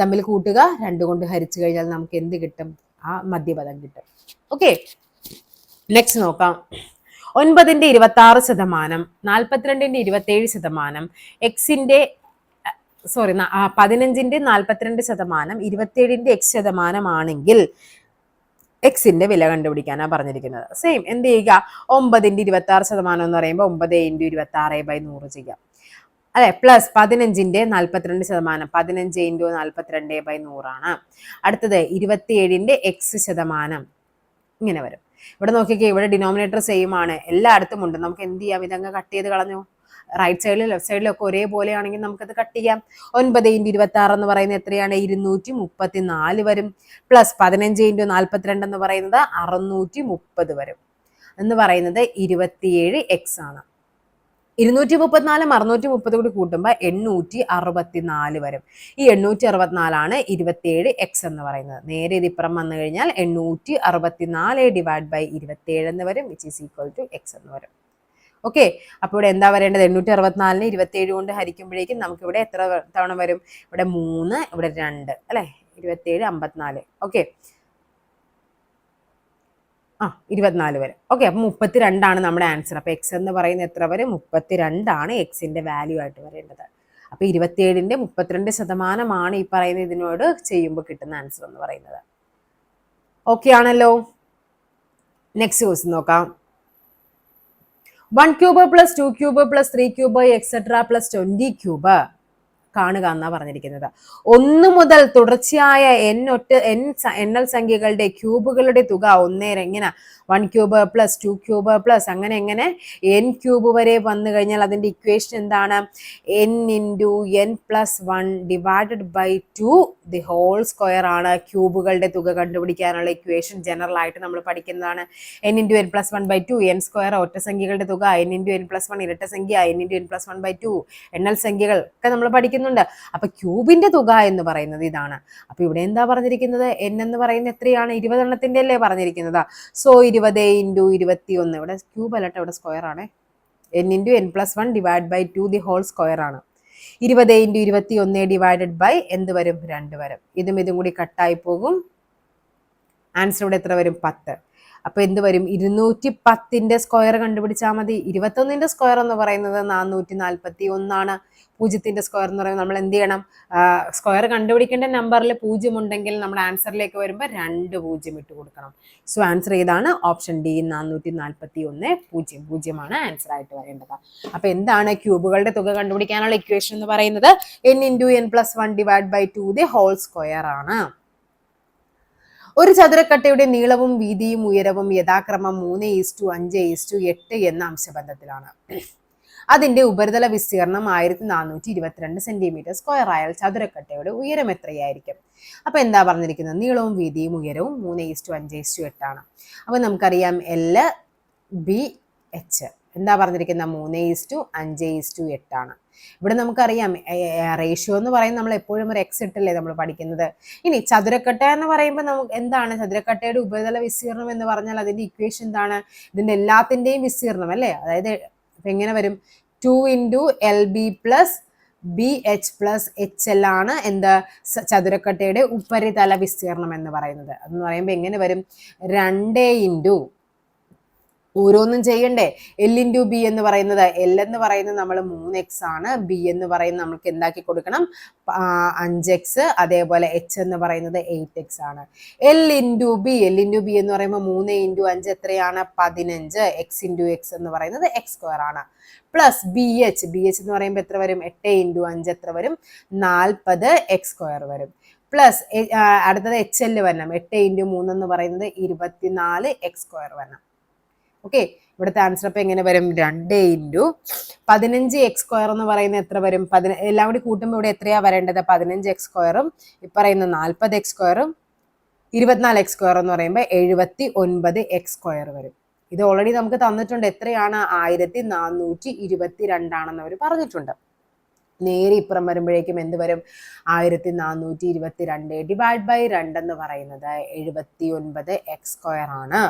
തമ്മിൽ കൂട്ടുക രണ്ട് കൊണ്ട് ഹരിച്ചു കഴിഞ്ഞാൽ നമുക്ക് എന്ത് കിട്ടും? ആ മധ്യപദം കിട്ടും. ഓക്കെ. നെക്സ്റ്റ് നോക്കാം. ഒൻപതിന്റെ ഇരുപത്തി ആറ് ശതമാനം നാൽപ്പത്തിരണ്ടിന്റെ ഇരുപത്തേഴ് ശതമാനം എക്സിന്റെ സോറി പതിനഞ്ചിന്റെ നാൽപ്പത്തിരണ്ട് ശതമാനം ഇരുപത്തിയേഴിന്റെ എക്സ് ശതമാനമാണെങ്കിൽ എക്സിന്റെ വില കണ്ടുപിടിക്കാനാണ് പറഞ്ഞിരിക്കുന്നത്. സെയിം എന്ത് ചെയ്യുക? ഒമ്പതിന്റെ ഇരുപത്തി ആറ് ശതമാനം എന്ന് പറയുമ്പോൾ ഒമ്പത് ഇന്റു ഇരുപത്തി ആറ് ബൈ നൂറ് ചെയ്യാം അതെ പ്ലസ് പതിനഞ്ചിന്റെ നാൽപ്പത്തിരണ്ട് ശതമാനം പതിനഞ്ച് ഇന്റു നാൽപ്പത്തിരണ്ട് ബൈ നൂറാണ്. അടുത്തത് ഇരുപത്തിയേഴിന്റെ എക്സ് ശതമാനം. ഇങ്ങനെ വരും. ഇവിടെ നോക്കിക്കേ ഇവിടെ ഡിനോമിനേറ്റർ സെയിം ആണ്. എല്ലായിടത്തും ഉണ്ട്. നമുക്ക് എന്ത് ചെയ്യാം? ഇതങ്ങ് കട്ട് ചെയ്ത് കളഞ്ഞു. റൈറ്റ് സൈഡിലും ലെഫ്റ്റ് സൈഡിലും ഒക്കെ ഒരേപോലെയാണെങ്കിൽ നമുക്കത് കട്ട് ചെയ്യാം. ഒൻപത് ഇന്റു ഇരുപത്തി ആറ് എന്ന് പറയുന്നത് എത്രയാണ്? ഇരുന്നൂറ്റി മുപ്പത്തി നാല് വരും. പ്ലസ് പതിനഞ്ച് ഇന്റു നാൽപ്പത്തിരണ്ട് എന്ന് പറയുന്നത് അറുന്നൂറ്റി മുപ്പത് വരും. എന്ന് പറയുന്നത് ഇരുപത്തിയേഴ് എക്സ് ആണ്. ഇരുന്നൂറ്റി മുപ്പത്തിനാലും അറുന്നൂറ്റി മുപ്പത് കൂടി കൂട്ടുമ്പോൾ എണ്ണൂറ്റി അറുപത്തിനാല് വരും. ഈ എണ്ണൂറ്റി അറുപത്തിനാലാണ് ഇരുപത്തിയേഴ് എക്സ് എന്ന് പറയുന്നത്. നേരെ ഇത് ഇപ്പുറം വന്നു കഴിഞ്ഞാൽ എണ്ണൂറ്റി അറുപത്തിനാല് ഡിവൈഡ് ബൈ ഇരുപത്തിയേഴ് എന്ന് വരും which is equal to X എന്ന് വരും. ഓക്കെ അപ്പോൾ ഇവിടെ എന്താ വരേണ്ടത്? എണ്ണൂറ്റി അറുപത്തിനാലിന് ഇരുപത്തേഴ് കൊണ്ട് ഹരിക്കുമ്പോഴേക്കും നമുക്ക് ഇവിടെ എത്ര തവണ വരും? ഇവിടെ മൂന്ന് ഇവിടെ രണ്ട് അല്ലേ? ഇരുപത്തേഴ് അമ്പത്തിനാല്. ഓക്കെ ആ ഇരുപത്തിനാല് വരെ. ഓക്കെ അപ്പം മുപ്പത്തിരണ്ടാണ് നമ്മുടെ ആൻസർ അപ്പോൾ എക്സ് എന്ന് പറയുന്നത് എത്ര വരെ? മുപ്പത്തിരണ്ടാണ് എക്സിന്റെ വാല്യൂ ആയിട്ട് വരേണ്ടത്. അപ്പോൾ ഇരുപത്തിയേഴിന്റെ മുപ്പത്തിരണ്ട് ശതമാനമാണ് ഈ പറയുന്ന ഇതിനോട് ചെയ്യുമ്പോൾ കിട്ടുന്ന ആൻസർ എന്ന് പറയുന്നത്. ഓക്കെ ആണല്ലോ? നെക്സ്റ്റ് ക്വസ്റ്റ്യൻ നോക്കാം. One cube plus two cube plus three cube etcetera plus twenty cube കാണുക എന്നാ പറഞ്ഞിരിക്കുന്നത്. ഒന്ന് മുതൽ തുടർച്ചയായ എൻ ഒറ്റ എൻ എണ്ണൽ സംഖ്യകളുടെ ക്യൂബുകളുടെ തുക ഒന്നേ എങ്ങനെ one cube plus two cube plus അങ്ങനെ എങ്ങനെ എൻ ക്യൂബ് വരെ വന്നു കഴിഞ്ഞാൽ അതിന്റെ ഇക്വേഷൻ എന്താണ്? N into N plus one divided by two the whole square ആണ് ക്യൂബുകളുടെ തുക കണ്ടുപിടിക്കാനുള്ള ഇക്വേഷൻ ജനറൽ ആയിട്ട് നമ്മൾ പഠിക്കുന്നതാണ്. N into N plus one by two N square ഒറ്റ സംഖ്യകളുടെ തുക N into N plus one ഇരട്ട സംഖ്യ N into N plus one by two എണ്ണൽ സംഖ്യകൾ ഒക്കെ നമ്മൾ പഠിക്കുന്നുണ്ട് അപ്പൊ ക്യൂബിന്റെ തുക എന്ന് പറയുന്നത് ഇതാണ്. അപ്പൊ ഇവിടെ എന്താ പറഞ്ഞിരിക്കുന്നത്? എൻ എന്ന് പറയുന്നത് എത്രയാണ്? ഇരുപതെണ്ണത്തിന്റെ അല്ലേ പറഞ്ഞിരിക്കുന്നത്? സോ ഇരുപത് ഇന്റു ഇരുപത്തി ഒന്ന് ഇവിടെ ക്യൂബ് അല്ലട്ടെ ഇവിടെ സ്ക്വയർ ആണ്. N into N plus one divide by two the whole square ആണ്. ഇരുപത് ഇന്റു ഇരുപത്തി ഒന്ന് ഡിവൈഡഡ് ബൈ എന്ത് വരും? രണ്ട് വരും. ഇതും ഇതും കൂടി കട്ടായി പോകും. ആൻസർ ഇവിടെ എത്ര വരും? പത്ത്. അപ്പൊ എന്ത് വരും? ഇരുന്നൂറ്റി പത്തിന്റെ സ്ക്വയർ കണ്ടുപിടിച്ചാൽ മതി. ഇരുപത്തൊന്നിന്റെ സ്ക്വയർ എന്ന് പറയുന്നത് നാനൂറ്റി നാൽപ്പത്തി ഒന്നാണ് പൂജ്യത്തിന്റെ സ്ക്വയർ എന്ന് പറയുമ്പോൾ നമ്മൾ എന്ത് ചെയ്യണം? സ്ക്വയർ കണ്ടുപിടിക്കേണ്ട നമ്പറിൽ പൂജ്യം ഉണ്ടെങ്കിൽ നമ്മുടെ ആൻസറിലേക്ക് വരുമ്പോൾ രണ്ട് പൂജ്യം ഇട്ട് കൊടുക്കണം. സോ ആൻസർ ഏതാണ്? ഓപ്ഷൻ ഡി നാനൂറ്റി നാൽപ്പത്തി ഒന്ന് പൂജ്യം. പൂജ്യമാണ് ആൻസർ ആയിട്ട് വരേണ്ടത്. അപ്പൊ എന്താണ് ക്യൂബുകളുടെ തുക കണ്ടുപിടിക്കാനുള്ള ഇക്വേഷൻ എന്ന് പറയുന്നത്? N into N plus one divide by two the whole square ആണ്. ഒരു ചതുരക്കട്ടയുടെ നീളവും വീതിയും ഉയരവും യഥാക്രമം മൂന്ന് ഈസ്റ്റു അഞ്ച് ഈസ്റ്റു എട്ട് എന്ന അംശബന്ധത്തിലാണ്. അതിന്റെ ഉപരിതല വിസ്തീർണം ആയിരത്തി നാനൂറ്റി ഇരുപത്തിരണ്ട് സെന്റിമീറ്റർ സ്ക്വയർ ആയാൽ ചതുരക്കട്ടയുടെ ഉയരം എത്രയായിരിക്കും? അപ്പൊ എന്താ പറഞ്ഞിരിക്കുന്നത്? നീളവും വീതിയും ഉയരവും മൂന്ന് ഈസ്റ്റു അഞ്ച് ഈസ്റ്റു എട്ടാണ്. അപ്പൊ നമുക്കറിയാം എൽ ബി എച്ച് എന്താ പറഞ്ഞിരിക്കുന്ന മൂന്ന് ഈസ്റ്റു അഞ്ച് ഈസ്റ്റു എട്ടാണ്. ഇവിടെ നമുക്കറിയാം റേഷ്യോ എന്ന് പറയുന്നത് നമ്മൾ എപ്പോഴും ഒരു എക്സ് ഇട്ടല്ലേ നമ്മൾ പഠിക്കുന്നത്. ഇനി ചതുരക്കട്ട എന്ന് പറയുമ്പോൾ നമുക്ക് എന്താണ്? ചതുരക്കട്ടയുടെ ഉപരിതല വിസ്തീർണം എന്ന് പറഞ്ഞാൽ അതിന്റെ ഇക്വേഷൻ എന്താണ്? ഇതിന്റെ എല്ലാത്തിന്റെയും വിസ്തീർണം അല്ലേ? അതായത് എങ്ങനെ വരും? Two into L B plus B H plus H L ആണ് എന്ത്? ചതുരക്കട്ടയുടെ ഉപരിതല വിസ്തീർണം എന്ന് പറയുന്നത്. അതെന്ന് പറയുമ്പോൾ എങ്ങനെ വരും? രണ്ട് ഇന്റു ഓരോന്നും ചെയ്യണ്ടേ? എൽ ഇന്റു ബി എന്ന് പറയുന്നത് എൽ എന്ന് പറയുന്നത് നമ്മൾ മൂന്ന് എക്സ് ആണ്. ബി എന്ന് പറയുന്നത് നമുക്ക് എന്താക്കി കൊടുക്കണം? അഞ്ച് എക്സ് അതേപോലെ എച്ച് എന്ന് പറയുന്നത് എയ്റ്റ് എക്സ് ആണ്. L into B L into B എന്ന് പറയുമ്പോൾ മൂന്ന് ഇന്റു അഞ്ച് എത്രയാണ്? പതിനഞ്ച്. എക്സ് ഇന്റു എക്സ് എന്ന് പറയുന്നത് എക്സ് സ്ക്വയർ ആണ്. Plus B H B H എന്ന് പറയുമ്പോൾ എത്ര വരും? എട്ട് ഇന്റു അഞ്ച് എത്ര വരും? നാൽപ്പത് എക്സ് സ്ക്വയർ വരും. പ്ലസ് അടുത്തത് എച്ച് എൽ വരണം. എട്ട് ഇന്റു മൂന്ന് എന്ന് പറയുന്നത് ഇരുപത്തിനാല് എക്സ് സ്ക്വയർ വരണം. ഓക്കെ ഇവിടുത്തെ ആൻസർ അപ്പം എങ്ങനെ വരും? രണ്ട് ഇന്റു പതിനഞ്ച് എക്സ് സ്ക്വയർ എന്ന് പറയുന്നത് എത്ര വരും? പതിന എല്ലാം കൂടി കൂട്ടുമ്പോൾ ഇവിടെ എത്രയാണ് വരേണ്ടത്? പതിനഞ്ച് എക്സ് സ്ക്വയറും ഇപ്പറയുന്ന നാൽപ്പത് എക്സ് സ്ക്വയറും ഇരുപത്തിനാല് എക്സ് സ്ക്വയർ എന്ന് പറയുമ്പോൾ എഴുപത്തി ഒൻപത് എക്സ് സ്ക്വയർ വരും. ഇത് ഓൾറെഡി നമുക്ക് തന്നിട്ടുണ്ട്. എത്രയാണ്? ആയിരത്തി നാനൂറ്റി ഇരുപത്തി രണ്ടാണെന്ന് അവർ പറഞ്ഞിട്ടുണ്ട്. നേരെ ഇപ്പുറം വരുമ്പോഴേക്കും എന്ത് വരും? ആയിരത്തി നാനൂറ്റി ഇരുപത്തി രണ്ട് ഡിവൈഡ് ബൈ രണ്ട് എന്ന് പറയുന്നത് എഴുപത്തി ഒൻപത് എക്സ് സ്ക്വയർ ആണ്.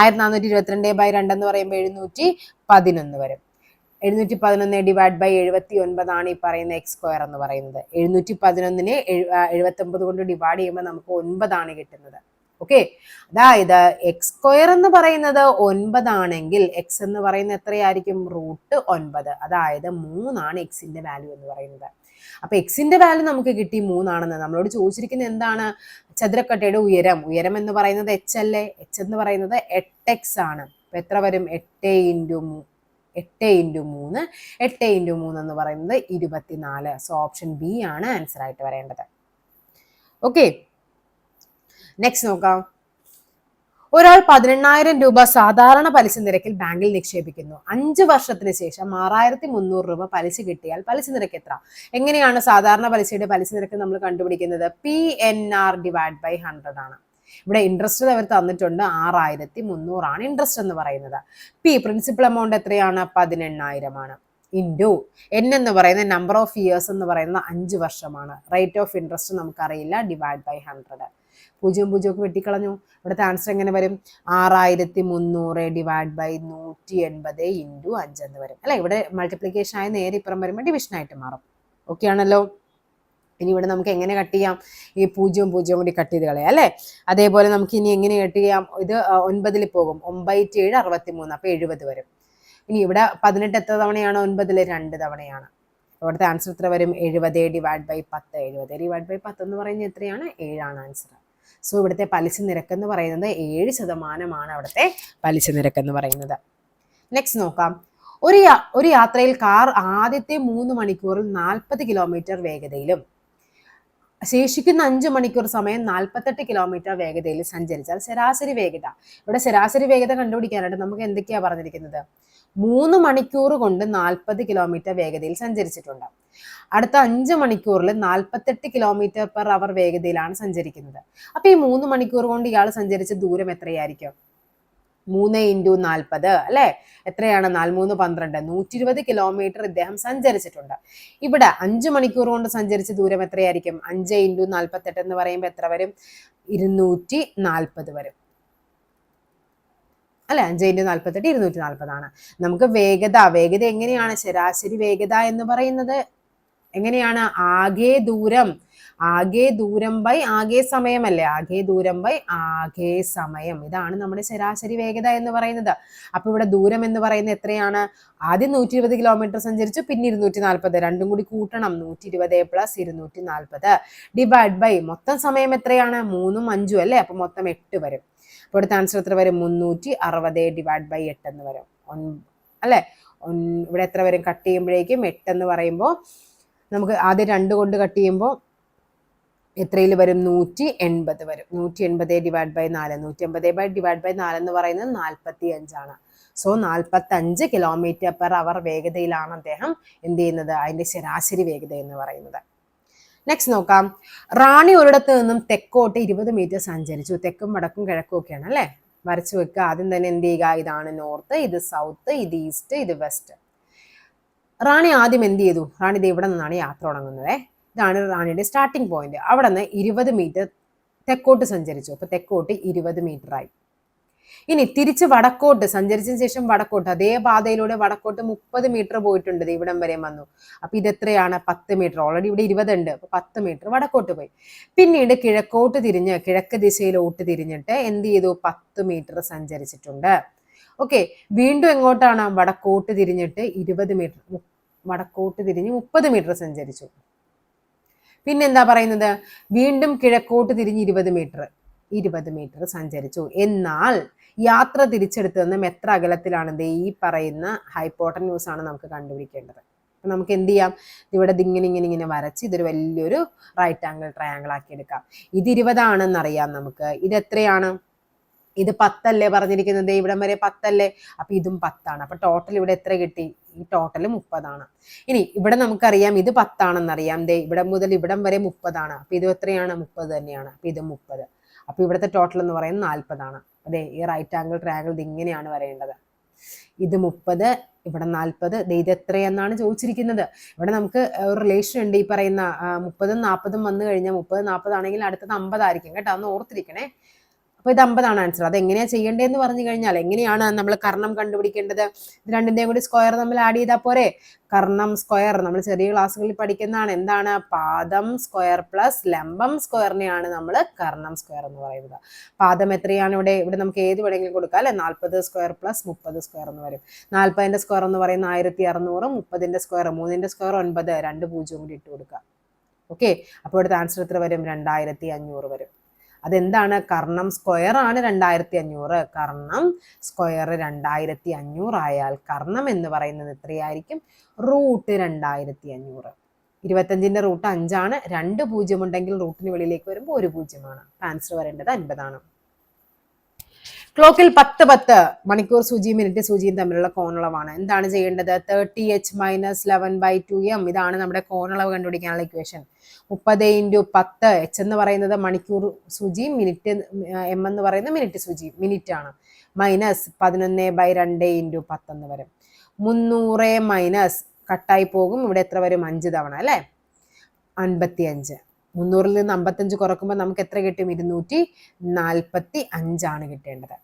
ആയിരത്തി നാനൂറ്റി ഇരുപത്തിരണ്ട് ബൈ രണ്ട് എന്ന് പറയുമ്പോൾ എഴുന്നൂറ്റി പതിനൊന്ന് വരും. എഴുന്നൂറ്റി പതിനൊന്ന് ഡിവൈഡ് ബൈ എഴുപത്തി ഒൻപതാണ് ഈ പറയുന്ന എക്സ് സ്ക്വയർ എന്ന് പറയുന്നത്. എഴുന്നൂറ്റി പതിനൊന്നിനെ എഴുപത്തി ഒമ്പത് കൊണ്ട് ഡിവൈഡ് ചെയ്യുമ്പോൾ നമുക്ക് ഒൻപതാണ് കിട്ടുന്നത്. ഓക്കെ അതായത് എക്സ് സ്ക്വയർ എന്ന് പറയുന്നത് ഒൻപതാണെങ്കിൽ എക്സ് എന്ന് പറയുന്നത് എത്രയായിരിക്കും? റൂട്ട് ഒൻപത്. അതായത് മൂന്നാണ് എക്സിന്റെ വാല്യൂ എന്ന് പറയുന്നത്. അപ്പൊ എക്സിന്റെ വാല്യൂ നമുക്ക് കിട്ടി മൂന്നാണെന്ന്. നമ്മളോട് ചോദിച്ചിരിക്കുന്ന എന്താണ്? ചതുരക്കട്ടയുടെ ഉയരം. ഉയരം എന്ന് പറയുന്നത് എച്ച് അല്ലേ? എച്ച് എന്ന് പറയുന്നത് എട്ട് എക്സ് ആണ്. അപ്പൊ എത്ര വരും? എട്ട് ഇന്റു എട്ട് ഇന്റു മൂന്ന്. എട്ട് ഇന്റു മൂന്ന് എന്ന് പറയുന്നത് ഇരുപത്തിനാല്. സോ ഓപ്ഷൻ ബി ആണ് ആൻസർ ആയിട്ട് വരേണ്ടത്. ഓക്കെ നെക്സ്റ്റ് നോക്കാം. ഒരാൾ പതിനെണ്ണായിരം രൂപ സാധാരണ പലിശ നിരക്കിൽ ബാങ്കിൽ നിക്ഷേപിക്കുന്നു. അഞ്ച് വർഷത്തിന് ശേഷം ആറായിരത്തി മുന്നൂറ് രൂപ പലിശ കിട്ടിയാൽ പലിശ നിരക്ക് എത്ര? എങ്ങനെയാണ് സാധാരണ പലിശയുടെ പലിശ നിരക്ക് നമ്മൾ കണ്ടുപിടിക്കുന്നത്? P N R divide by hundred ആണ്. ഇവിടെ ഇൻട്രസ്റ്റ് അവർ തന്നിട്ടുണ്ട് ആറായിരത്തി മുന്നൂറാണ് ഇൻട്രസ്റ്റ് എന്ന് പറയുന്നത്. പി പ്രിൻസിപ്പൽ എമൗണ്ട് എത്രയാണ്? പതിനെണ്ണായിരമാണ്. ഇൻഡു എൻ എന്ന് പറയുന്ന നമ്പർ ഓഫ് ഇയേഴ്സ് എന്ന് പറയുന്ന അഞ്ച് വർഷമാണ്. റേറ്റ് ഓഫ് ഇൻട്രസ്റ്റ് നമുക്കറിയില്ല. ഡിവൈഡ് ബൈ ഹൺഡ്രഡ് പൂജ്യം പൂജ്യമൊക്കെ വെട്ടിക്കളഞ്ഞു. ഇവിടുത്തെ ആൻസർ എങ്ങനെ വരും? ആറായിരത്തി മുന്നൂറ് ഡിവൈഡ് ബൈ നൂറ്റി എൺപത് ഇന്റു അഞ്ച് എന്ന് വരും. അല്ലെ? ഇവിടെ മൾട്ടിപ്ലിക്കേഷൻ ആയി നേരെ ഇപ്പുറം വരുമ്പോൾ ഡിവിഷൻ ആയിട്ട് മാറും. ഓക്കെ ആണല്ലോ? ഇനി ഇവിടെ നമുക്ക് എങ്ങനെ കട്ട് ചെയ്യാം? ഈ പൂജ്യവും പൂജ്യവും കൂടി കട്ട് ചെയ്ത് കളയാം അല്ലേ? അതേപോലെ നമുക്ക് ഇനി എങ്ങനെ കട്ട് ചെയ്യാം? ഇത് ഒൻപതിൽ പോകും. ഒമ്പത് ഏഴ് അറുപത്തി മൂന്ന് അപ്പോൾ എഴുപത് വരും. ഇനി ഇവിടെ പതിനെട്ട് എത്ര തവണയാണ്? ഒൻപതിൽ രണ്ട് തവണയാണ്. ഇവിടുത്തെ ആൻസർ എത്ര വരും? എഴുപത് ഡിവൈഡ് ബൈ പത്ത്. എഴുപത് ഡിവൈഡ് ബൈ പത്ത് എന്ന് പറയുന്നത് എത്രയാണ്? ഏഴാണ് ആൻസർ സോ ഇവിടുത്തെ പലിശ നിരക്ക് എന്ന് പറയുന്നത് ഏഴ് ശതമാനമാണ് അവിടുത്തെ പലിശ നിരക്ക് എന്ന് പറയുന്നത്. നെക്സ്റ്റ് നോക്കാം. ഒരു ഒരു യാത്രയിൽ കാർ ആദ്യത്തെ മൂന്ന് മണിക്കൂറിൽ നാൽപ്പത് കിലോമീറ്റർ വേഗതയിലും ശേഷിക്കുന്ന അഞ്ച് മണിക്കൂർ സമയം നാൽപ്പത്തെട്ട് കിലോമീറ്റർ വേഗതയിൽ സഞ്ചരിച്ചാൽ ശരാശരി വേഗത. ഇവിടെ ശരാശരി വേഗത കണ്ടുപിടിക്കാനായിട്ട് നമുക്ക് എന്തൊക്കെയാ പറഞ്ഞിരിക്കുന്നത്? മൂന്ന് മണിക്കൂർ കൊണ്ട് നാൽപ്പത് കിലോമീറ്റർ വേഗതയിൽ സഞ്ചരിച്ചിട്ടുണ്ട്. അടുത്ത അഞ്ച് മണിക്കൂറിൽ നാൽപ്പത്തെട്ട് കിലോമീറ്റർ പെർ അവർ വേഗതയിലാണ് സഞ്ചരിക്കുന്നത്. അപ്പൊ ഈ മൂന്ന് മണിക്കൂർ കൊണ്ട് ഇയാൾ സഞ്ചരിച്ച ദൂരം എത്രയായിരിക്കും? മൂന്ന് ഇന്റു നാൽപ്പത് അല്ലെ? എത്രയാണ്? നാൽമൂന്ന് പന്ത്രണ്ട്. നൂറ്റി ഇരുപത് കിലോമീറ്റർ ഇദ്ദേഹം സഞ്ചരിച്ചിട്ടുണ്ട്. ഇവിടെ അഞ്ച് മണിക്കൂർ കൊണ്ട് സഞ്ചരിച്ച ദൂരം എത്രയായിരിക്കും? അഞ്ച് ഇന്റു നാൽപ്പത്തെട്ട് എന്ന് പറയുമ്പോൾ എത്ര വരും? ഇരുന്നൂറ്റി നാൽപ്പത് വരും. അല്ലെ? അഞ്ച് ഇന്റു നാൽപ്പത്തെട്ട് ഇരുന്നൂറ്റി നാൽപ്പതാണ് നമുക്ക് വേഗത വേഗത എങ്ങനെയാണ്? ശരാശരി വേഗത എന്ന് പറയുന്നത് എങ്ങനെയാണ്? ആകെ ദൂരം ആകെ ദൂരം ബൈ ആകെ സമയമല്ലേ ആകെ ദൂരം ബൈ ആകെ സമയം. ഇതാണ് നമ്മുടെ ശരാശരി വേഗത എന്ന് പറയുന്നത്. അപ്പൊ ഇവിടെ ദൂരം എന്ന് പറയുന്നത് എത്രയാണ്? ആദ്യം നൂറ്റി ഇരുപത് കിലോമീറ്റർ സഞ്ചരിച്ചു പിന്നെ ഇരുന്നൂറ്റി നാൽപ്പത് രണ്ടും കൂടി കൂട്ടണം. നൂറ്റി ഇരുപത് പ്ലസ് ഇരുന്നൂറ്റി നാൽപ്പത് ഡിവൈഡ് ബൈ മൊത്തം സമയം എത്രയാണ്? മൂന്നും അഞ്ചും അല്ലേ? അപ്പൊ മൊത്തം എട്ട് വരും. അപ്പോൾ ഇവിടുത്തെ ആൻസർ എത്ര വരും? മുന്നൂറ്റി അറുപത് ഡിവൈഡ് ബൈ എട്ട് എന്ന് വരും. അല്ലേ? ഇവിടെ എത്ര വരും? കട്ട് ചെയ്യുമ്പോഴേക്കും എട്ട് എന്ന് പറയുമ്പോൾ നമുക്ക് ആദ്യം രണ്ട് കൊണ്ട് കട്ട് ചെയ്യുമ്പോൾ എത്രയിൽ വരും? നൂറ്റി എൺപത് വരും. നൂറ്റി എൺപത് ഡിവൈഡ് ബൈ നാല്. നൂറ്റി എൺപത് ബൈ ഡിവൈഡ് ബൈ നാല് എന്ന് പറയുന്നത് നാൽപ്പത്തി അഞ്ചാണ് സോ നാൽപ്പത്തഞ്ച് കിലോമീറ്റർ പെർ അവർ വേഗതയിലാണ് അദ്ദേഹം എന്ത് ചെയ്യുന്നത്? അതിന്റെ ശരാശരി വേഗത എന്ന് പറയുന്നത്. നെക്സ്റ്റ് നോക്കാം. റാണി ഒരിടത്ത് നിന്നും തെക്കോട്ട് ഇരുപത് മീറ്റർ സഞ്ചരിച്ചു. തെക്കും വടക്കും കിഴക്കും ഒക്കെയാണ് അല്ലേ? വരച്ചു വെക്കുക. ആദ്യം തന്നെ എന്ത് ചെയ്യുക? ഇതാണ് നോർത്ത് ഇത് സൗത്ത് ഇത് ഈസ്റ്റ് ഇത് വെസ്റ്റ് റാണി ആദ്യം എന്ത് ചെയ്തു? റാണി ഇത് ഇവിടെ നിന്നാണ് യാത്ര തുടങ്ങുന്നത്. ഇതാണ് റാണിയുടെ സ്റ്റാർട്ടിംഗ് പോയിന്റ് അവിടെ നിന്ന് ഇരുപത് മീറ്റർ തെക്കോട്ട് സഞ്ചരിച്ചു. അപ്പൊ തെക്കോട്ട് ഇരുപത് മീറ്റർ ആയി. ഇനി തിരിച്ച് വടക്കോട്ട് സഞ്ചരിച്ചതിന് ശേഷം വടക്കോട്ട് അതേ പാതയിലൂടെ വടക്കോട്ട് മുപ്പത് മീറ്റർ പോയിട്ടുണ്ട്. ദേ ഇവിടം വരെ വന്നു. അപ്പൊ ഇത് എത്രയാണ്? പത്ത് മീറ്റർ ഓൾറെഡി ഇവിടെ ഇരുപതുണ്ട് അപ്പൊ പത്ത് മീറ്റർ വടക്കോട്ട് പോയി. പിന്നീട് കിഴക്കോട്ട് തിരിഞ്ഞ് കിഴക്ക് ദിശയിലോട്ട് തിരിഞ്ഞിട്ട് എന്ത് ചെയ്തു? പത്ത് മീറ്റർ സഞ്ചരിച്ചിട്ടുണ്ട്. ഓക്കെ വീണ്ടും എങ്ങോട്ടാണ് വടക്കോട്ട് തിരിഞ്ഞിട്ട് ഇരുപത് മീറ്റർ വടക്കോട്ട് തിരിഞ്ഞ് മുപ്പത് മീറ്റർ സഞ്ചരിച്ചു. പിന്നെന്താ പറയുന്നത്? വീണ്ടും കിഴക്കോട്ട് തിരിഞ്ഞ് ഇരുപത് മീറ്റർ ഇരുപത് മീറ്റർ സഞ്ചരിച്ചു. എന്നാൽ യാത്ര തിരിച്ചെടുത്തു നിന്നും എത്ര അകലത്തിലാണ് ദേ ഈ പറയുന്ന ഹൈപ്പോട്ടന്യൂസ് ആണ് നമുക്ക് കണ്ടുപിടിക്കേണ്ടത്. അപ്പം നമുക്ക് എന്ത് ചെയ്യാം? ഇവിടെ ഇങ്ങനെ ഇങ്ങനെ ഇങ്ങനെ വരച്ച് ഇതൊരു വലിയൊരു റൈറ്റ് ആംഗിൾ ട്രയാങ്കിൾ ആക്കി എടുക്കാം. ഇത് ഇരുപതാണെന്നറിയാം നമുക്ക്. ഇത് എത്രയാണ്? ഇത് പത്തല്ലേ പറഞ്ഞിരിക്കുന്നത്? ഇവിടം വരെ പത്തല്ലേ? അപ്പൊ ഇതും പത്താണ്. അപ്പൊ ടോട്ടൽ ഇവിടെ എത്ര കിട്ടി? ഈ ടോട്ടൽ മുപ്പതാണ്. ഇനി ഇവിടെ നമുക്കറിയാം ഇത് പത്താണെന്നറിയാം. ദേ ഇവിടെ മുതൽ ഇവിടം വരെ മുപ്പതാണ്. അപ്പൊ ഇത് എത്രയാണ്? മുപ്പത് തന്നെയാണ്. അപ്പൊ ഇത് മുപ്പത്. അപ്പൊ ഇവിടുത്തെ ടോട്ടൽ എന്ന് പറയുന്നത് നാൽപ്പതാണ് അതെ ഈ റൈറ്റ് ആംഗിൾ ട്രയാങ്കിൾ ഇത് ഇങ്ങനെയാണ് വരേണ്ടത്. ഇത് മുപ്പത് ഇവിടെ നാൽപ്പത് ഇത് എത്രയെന്നാണ് ചോദിച്ചിരിക്കുന്നത്. ഇവിടെ നമുക്ക് ഒരു റിലേഷൻ ഉണ്ട് ഈ പറയുന്ന മുപ്പതും നാൽപ്പതും വന്നു കഴിഞ്ഞാൽ മുപ്പത് നാൽപ്പതാണെങ്കിൽ അടുത്തത് അമ്പതായിരിക്കും. കേട്ടോ? ഒന്ന് ഓർത്തിരിക്കണേ. അപ്പൊ ഇത് അമ്പതാണ് ആൻസർ അത് എങ്ങനെയാ ചെയ്യേണ്ടതെന്ന് പറഞ്ഞു കഴിഞ്ഞാൽ എങ്ങനെയാണ് നമ്മൾ കർണം കണ്ടുപിടിക്കേണ്ടത്? ഇത് രണ്ടിന്റെയും കൂടി സ്ക്വയർ നമ്മൾ ആഡ് ചെയ്താൽ പോരെ. കർണം സ്ക്വയർ നമ്മൾ ചെറിയ ക്ലാസ്സുകളിൽ പഠിക്കുന്നതാണ്. എന്താണ്? പാദം സ്ക്വയർ പ്ലസ് ലംബം സ്ക്വയറിനെയാണ് നമ്മൾ കർണം സ്ക്വയർ എന്ന് പറയുന്നത്. പാദം എത്രയാണ് ഇവിടെ? ഇവിടെ നമുക്ക് ഏത് വേണമെങ്കിലും കൊടുക്കാം അല്ലെ? നാൽപ്പത് സ്ക്വയർ പ്ലസ് മുപ്പത് സ്ക്വയർ എന്ന് വരും. നാൽപ്പതിന്റെ സ്ക്വയർ എന്ന് പറയുന്ന ആയിരത്തി അറുന്നൂറ് മുപ്പതിന്റെ സ്ക്വയർ മൂന്നിന്റെ സ്ക്വയർ ഒൻപത്. രണ്ട് പൂജ്യം കൂടി ഇട്ട് കൊടുക്കുക. ഓക്കെ അപ്പോൾ ഇവിടുത്തെ ആൻസർ എത്ര വരും? രണ്ടായിരത്തി അഞ്ഞൂറ് വരും. അതെന്താണ്? കർണം സ്ക്വയർ ആണ് രണ്ടായിരത്തി അഞ്ഞൂറ് കർണം സ്ക്വയർ രണ്ടായിരത്തി അഞ്ഞൂറായാൽ കർണം എന്ന് പറയുന്നത് എത്രയായിരിക്കും? റൂട്ട് രണ്ടായിരത്തി അഞ്ഞൂറ് ഇരുപത്തഞ്ചിന്റെ റൂട്ട് അഞ്ചാണ്. രണ്ട് പൂജ്യം ഉണ്ടെങ്കിൽ റൂട്ടിന് വെളിയിലേക്ക് വരുമ്പോൾ ഒരു പൂജ്യമാണ്. ആൻസർ വരേണ്ടത് അൻപതാണ്. ക്ലോക്കിൽ പത്ത് പത്ത് മണിക്കൂർ സൂചിയും മിനിറ്റ് സൂചിയും തമ്മിലുള്ള കോണളവാണ്. എന്താണ് ചെയ്യേണ്ടത്? Thirty H minus eleven by two M ഇതാണ് നമ്മുടെ കോണളവ് കണ്ടുപിടിക്കാനുള്ള ഇക്വേഷൻ മുപ്പത് ഇന്റു പത്ത് എച്ച് എന്ന് പറയുന്നത് മണിക്കൂർ സൂചിയും മിനിറ്റ് എം എന്ന് പറയുന്നത് മിനിറ്റ് സൂചിയും മിനിറ്റ് ആണ്. മൈനസ് പതിനൊന്ന് ബൈ രണ്ട് ഇന്റു പത്തെന്ന് വരും. മുന്നൂറ് മൈനസ് കട്ടായി പോകും. ഇവിടെ എത്ര വരും? അഞ്ച് തവണ അല്ലേ? അൻപത്തി അഞ്ച് മുന്നൂറിൽ നിന്ന് അമ്പത്തഞ്ച് കുറക്കുമ്പോൾ നമുക്ക് എത്ര കിട്ടും? ഇരുന്നൂറ്റി നാൽപ്പത്തി അഞ്ചാണ് കിട്ടേണ്ടത്.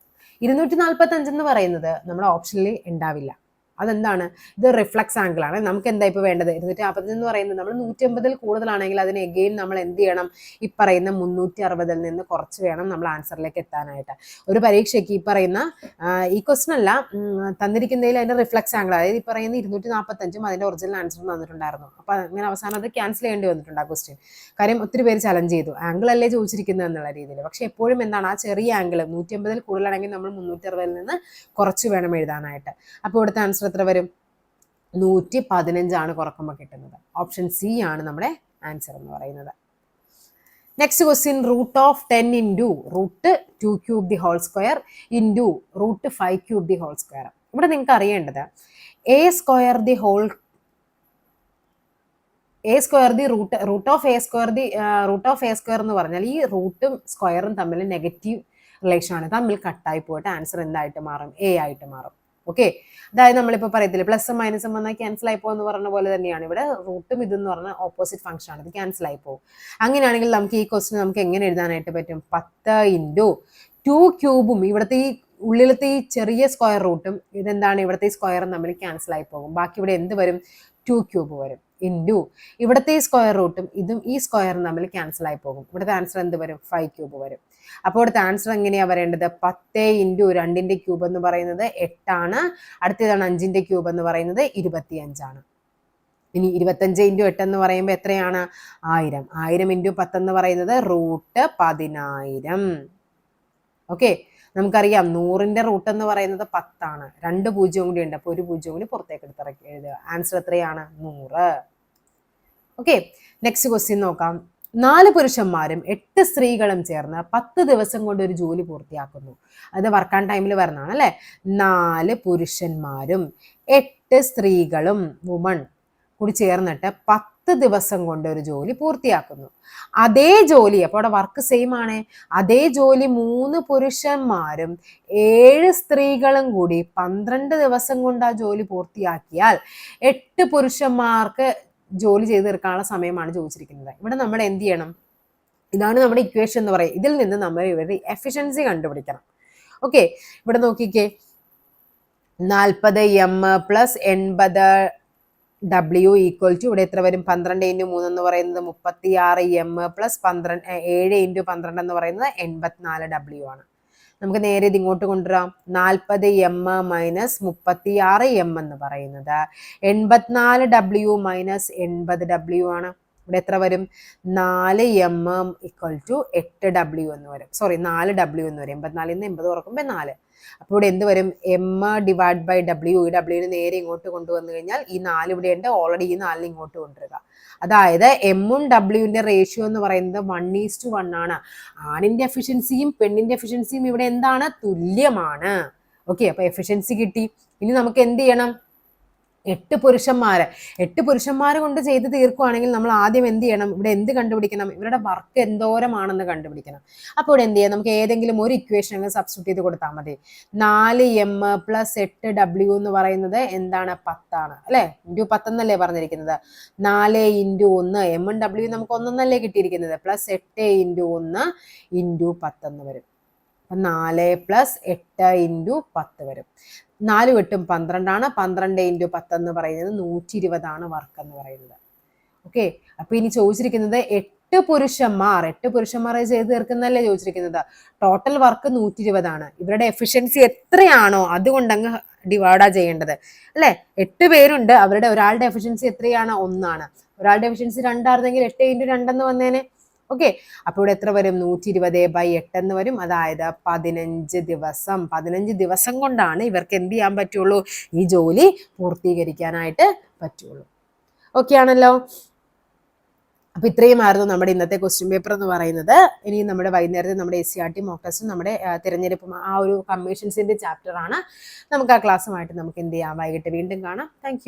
ഇരുന്നൂറ്റി നാൽപ്പത്തി അഞ്ചെന്ന് പറയുന്നത് നമ്മുടെ ഓപ്ഷനിൽ ഉണ്ടാവില്ല. അതെന്താണ്? ഇത് റിഫ്ലക്സ് ആംഗിൾ ആണ്. നമുക്ക് എന്താ ഇപ്പോൾ വേണ്ടത്? ഇരുന്നൂറ്റി നാൽപ്പത്തഞ്ച് എന്ന് പറയുന്നത് നമ്മൾ നൂറ്റി അമ്പതിൽ കൂടുതലാണെങ്കിൽ അതിന് എഗെയിൻ നമ്മൾ എന്ത് ചെയ്യണം? ഈ പറയുന്ന മുന്നൂറ്റി അറുപതിൽ നിന്ന് കുറച്ച് വേണം നമ്മൾ ആൻസറിലേക്ക് എത്താനായിട്ട്. ഒരു പരീക്ഷയ്ക്ക് ഈ പറയുന്ന ഈ ക്വസ്റ്റൻ അല്ല തന്നിരിക്കുന്നതിൽ അതിന്റെ റിഫ്ലക്സ് ആംഗിൾ അതായത് ഈ പറയുന്ന ഇരുന്നൂറ്റി നാൽപ്പത്തഞ്ചും അതിന്റെ ഒറിജിനൽ ആൻസർ തന്നിട്ടുണ്ടായിരുന്നു. അപ്പോൾ അങ്ങനെ അവസാനം അത് ക്യാൻസൽ ചെയ്യേണ്ടി വന്നിട്ടുണ്ട് ആ ക്വസ്റ്റ്യൻ കാര്യം ഒത്തിരി പേര് ചലഞ്ച് ചെയ്തു. ആംഗിൾ അല്ലേ ചോദിച്ചിരിക്കുന്നത് എന്നുള്ള രീതിയിൽ. പക്ഷേ എപ്പോഴും എന്താണ്? ആ ചെറിയ ആംഗിൾ നൂറ്റി അമ്പതിൽ കൂടുതലാണെങ്കിൽ നമ്മൾ മുന്നൂറ്റി അറുപതിൽ നിന്ന് കുറച്ച് വേണം എഴുതാനായിട്ട്. അപ്പോൾ ഇവിടുത്തെ ആൻസർ എത്ര വരും? നൂറ്റി പതിനഞ്ചാണ് കുറക്കുമ്പോൾ കിട്ടുന്നത്. ഓപ്ഷൻ സി ആണ് നമ്മുടെ ആൻസർ എന്ന് പറയുന്നത്. Next question root of ten into root two cube the whole square into root five cube the whole square ഇവിടെ നിങ്ങൾക്ക് അറിയേണ്ടത് A square the whole A square the root root of A square the root of A square എന്ന് പറഞ്ഞാൽ ഈ റൂട്ടും സ്ക്വയറും തമ്മിൽ negative relation ആണ്. തമ്മിൽ കട്ടായി പോയിട്ട് ആൻസർ എന്തായിട്ട് മാറും? എ ആയിട്ട് മാറും. ഓക്കെ അതായത് നമ്മളിപ്പോൾ പറയത്തില്ല പ്ലസ് മൈനസും വന്നാൽ ക്യാൻസൽ ആയി എന്ന് പറഞ്ഞ പോലെ തന്നെയാണ്. ഇവിടെ റൂട്ടും ഇതെന്ന് പറഞ്ഞാൽ ഓപ്പോസിറ്റ് ഫംഗ്ഷൻ ആണ്. ഇത് ക്യാൻസൽ ആയി പോകും. അങ്ങനെയാണെങ്കിൽ നമുക്ക് ഈ ക്വസ്റ്റിന് നമുക്ക് എങ്ങനെ എഴുതാനായിട്ട് പറ്റും? പത്ത് ഇന്റു ടു ക്യൂബും ഇവിടുത്തെ ഈ ഉള്ളിലത്തെ ഈ ചെറിയ സ്ക്വയർ റൂട്ടും ഇതെന്താണ്? ഇവിടുത്തെ ഈ സ്ക്വയറും തമ്മിൽ ക്യാൻസൽ ആയി പോകും. ബാക്കി ഇവിടെ എന്ത് വരും? ടു ക്യൂബ് വരും. ഇന്റു ഇവിടുത്തെ ഈ സ്ക്വയർ റൂട്ടും ഇതും ഈ സ്ക്വയറും തമ്മിൽ ക്യാൻസൽ ആയി പോകും. ഇവിടുത്തെ ആൻസർ എന്ത് വരും? ഫൈവ് ക്യൂബ് വരും. അപ്പോൾ അവിടുത്തെ ആൻസർ എങ്ങനെയാ വരേണ്ടത് പത്ത് ഇന്റു രണ്ടിന്റെ ക്യൂബ് എന്ന് പറയുന്നത് എട്ടാണ്. അടുത്തതാണ് അഞ്ചിന്റെ ക്യൂബ് എന്ന് പറയുന്നത് ഇരുപത്തി അഞ്ചാണ് ഇനി ഇരുപത്തഞ്ച് ഇന്റു എട്ട് എന്ന് പറയുമ്പോൾ എത്രയാണ്? ആയിരം. ആയിരം ഇന്റു പത്ത് എന്ന് പറയുന്നത് റൂട്ട് പതിനായിരം. ഓക്കെ നമുക്കറിയാം നൂറിന്റെ റൂട്ട് എന്ന് പറയുന്നത് പത്താണ്. രണ്ട് പൂജ്യം കൂടി ഉണ്ട്. അപ്പോൾ ഒരു പൂജ്യം കൂടി പുറത്തേക്ക് എടുത്തിറക്കി എഴുതുക. ആൻസർ എത്രയാണ്? നൂറ്. ഓക്കെ നെക്സ്റ്റ് ക്വസ്റ്റ്യൻ നോക്കാം. നാല് പുരുഷന്മാരും എട്ട് സ്ത്രീകളും ചേർന്ന് പത്ത് ദിവസം കൊണ്ട് ഒരു ജോലി പൂർത്തിയാക്കുന്നു. അത് വർക്കാൻ ടൈമിൽ വരുന്നതാണ് അല്ലേ? നാല് പുരുഷന്മാരും എട്ട് സ്ത്രീകളും വുമൺ കൂടി ചേർന്നിട്ട് പത്ത് ദിവസം കൊണ്ട് ഒരു ജോലി പൂർത്തിയാക്കുന്നു. അതേ ജോലി അപ്പോൾ അവിടെ വർക്ക് സെയിം ആണ്. അതേ ജോലി മൂന്ന് പുരുഷന്മാരും ഏഴ് സ്ത്രീകളും കൂടി പന്ത്രണ്ട് ദിവസം കൊണ്ട് ആ ജോലി പൂർത്തിയാക്കിയാൽ എട്ട് പുരുഷന്മാർക്ക് ജോലി ചെയ്ത് തീർക്കാനുള്ള സമയമാണ് ചോദിച്ചിരിക്കുന്നത്. ഇവിടെ നമ്മൾ എന്ത് ചെയ്യണം? ഇതാണ് നമ്മുടെ ഇക്വേഷൻ എന്ന് പറയുന്നത്. ഇതിൽ നിന്ന് നമ്മൾ ഇവരുടെ എഫിഷ്യൻസി കണ്ടുപിടിക്കണം. ഓക്കെ ഇവിടെ നോക്കിക്കേ. നാൽപ്പത് എം പ്ലസ് എൺപത് ഡബ്ല്യു ഈക്വൽ ടു ഇവിടെ എത്ര വരും? പന്ത്രണ്ട് ഇന്റു മൂന്ന് എന്ന് പറയുന്നത് മുപ്പത്തി ആറ് എം പ്ലസ് പന്ത്രണ്ട് ഏഴ് ഇന്റു പന്ത്രണ്ട് എന്ന് പറയുന്നത് എൺപത്തിനാല് ഡബ്ല്യു ആണ്. നമുക്ക് നേരെ ഇത് ഇങ്ങോട്ട് കൊണ്ടുവരാം. നാൽപ്പത് എം മൈനസ് മുപ്പത്തി ആറ് എം എന്ന് പറയുന്നത്. എൺപത്തിനാല് ഡബ്ല്യു മൈനസ് എൺപത് ഡബ്ല്യു ആണ്. ഇവിടെ എത്ര വരും? നാല് എം എം ഈക്വൽ ടു എട്ട് ഡബ്ല്യു എന്ന് വരും. സോറി നാല് ഡബ്ല്യു എന്ന് വരും. എൺപത്തിനാലിൽ നിന്ന് എൺപത് കുറക്കുമ്പോൾ നാല്. അപ്പോൾ ഇവിടെ എന്ത് വരും? എം ഡിവൈഡ് ബൈ ഡബ്ല്യു ഈ നേരെ ഇങ്ങോട്ട് കൊണ്ടുവന്നു കഴിഞ്ഞാൽ ഈ നാല് ഇവിടെ ഉണ്ട്. ഓൾറെഡി ഈ നാലിന് ഇങ്ങോട്ട് കൊണ്ടുവരിക. അതായത് എമ്മും ഡബ്ല്യുവിന്റെ റേഷ്യോ എന്ന് പറയുന്നത് വൺ ഈസ് ടു വൺ ആണ്. ആണിന്റെ എഫിഷ്യൻസിയും പെണ്ണിന്റെ എഫിഷ്യൻസിയും ഇവിടെ എന്താണ്? തുല്യമാണ്. ഓക്കെ അപ്പോൾ എഫിഷ്യൻസി കിട്ടി. ഇനി നമുക്ക് എന്ത് ചെയ്യണം? എട്ട് പുരുഷന്മാരെ. എട്ട് പുരുഷന്മാരെ കൊണ്ട് ചെയ്ത് തീർക്കുവാണെങ്കിൽ നമ്മൾ ആദ്യം എന്ത് ചെയ്യണം? ഇവിടെ എന്ത് കണ്ടുപിടിക്കണം? ഇവരുടെ വർക്ക് എന്തോരമാണെന്ന് കണ്ടുപിടിക്കണം. അപ്പോൾ ഇവിടെ എന്ത് ചെയ്യാം? നമുക്ക് ഏതെങ്കിലും ഒരു ഇക്വേഷൻ അങ്ങ് സബ്സ്റ്റിറ്റ്യൂട്ട് ചെയ്ത് കൊടുത്താൽ മതി. നാല് എം പ്ലസ് എട്ട് ഡബ്ല്യു എന്ന് പറയുന്നത് എന്താണ്? പത്താണ്. അല്ലെ? ഇന്റു പത്തെന്നല്ലേ പറഞ്ഞിരിക്കുന്നത്? നാല് ഇന്റു ഒന്ന്. എം ഡബ്ല്യു നമുക്ക് ഒന്നെന്നല്ലേ കിട്ടിയിരിക്കുന്നത്? പ്ലസ് എട്ട് ഇന്റു ഒന്ന് ഇന്റു പത്തെന്ന് വരും. നാല് പ്ലസ് എട്ട് ഇന്റു പത്ത് വരും. നാല് വെട്ടും പന്ത്രണ്ടാണ്. പന്ത്രണ്ട് ഇന്റു പത്ത് എന്ന് പറയുന്നത് നൂറ്റി ഇരുപതാണ് വർക്ക് എന്ന് പറയുന്നത്. ഓക്കെ അപ്പൊ ഇനി ചോദിച്ചിരിക്കുന്നത് എട്ട് പുരുഷന്മാർ എട്ട് പുരുഷന്മാരെ ചെയ്ത് തീർക്കുന്നല്ലേ ചോദിച്ചിരിക്കുന്നത്? ടോട്ടൽ വർക്ക് നൂറ്റി ഇരുപതാണ് ഇവരുടെ എഫിഷ്യൻസി എത്രയാണോ അതുകൊണ്ട് അങ്ങ് ഡിവൈഡാ ചെയ്യേണ്ടത്. അല്ലെ? എട്ട് പേരുണ്ട്. അവരുടെ ഒരാളുടെ എഫിഷ്യൻസി എത്രയാണ്? ഒന്നാണ്. ഒരാളുടെ എഫിഷ്യൻസി രണ്ടായിരുന്നെങ്കിൽ എട്ട് ഇന്റു രണ്ടെന്ന് വന്നേനെ. ഓക്കെ അപ്പോൾ ഇവിടെ എത്ര വരും? നൂറ്റി ഇരുപത് ബൈ എട്ട് എന്ന് വരും. അതായത് പതിനഞ്ച് ദിവസം. പതിനഞ്ച് ദിവസം കൊണ്ടാണ് ഇവർക്ക് എന്ത് ചെയ്യാൻ പറ്റുള്ളൂ? ഈ ജോലി പൂർത്തീകരിക്കാനായിട്ട് പറ്റുള്ളൂ. ഓക്കെ ആണല്ലോ? അപ്പോൾ ഇത്രയുമായിരുന്നു നമ്മുടെ ഇന്നത്തെ ക്വസ്റ്റ്യൻ പേപ്പർ എന്ന് പറയുന്നത്. ഇനി നമ്മുടെ വൈകുന്നേരത്തെ നമ്മുടെ S C R T mock നമ്മുടെ തിരഞ്ഞെടുപ്പും ആ ഒരു കമ്മീഷൻസിന്റെ ചാപ്റ്റർ ആണ്. നമുക്ക് ആ ക്ലാസ്സുമായിട്ട് നമുക്ക് എന്ത് ചെയ്യാം? വൈകിട്ട് വീണ്ടും കാണാം. താങ്ക്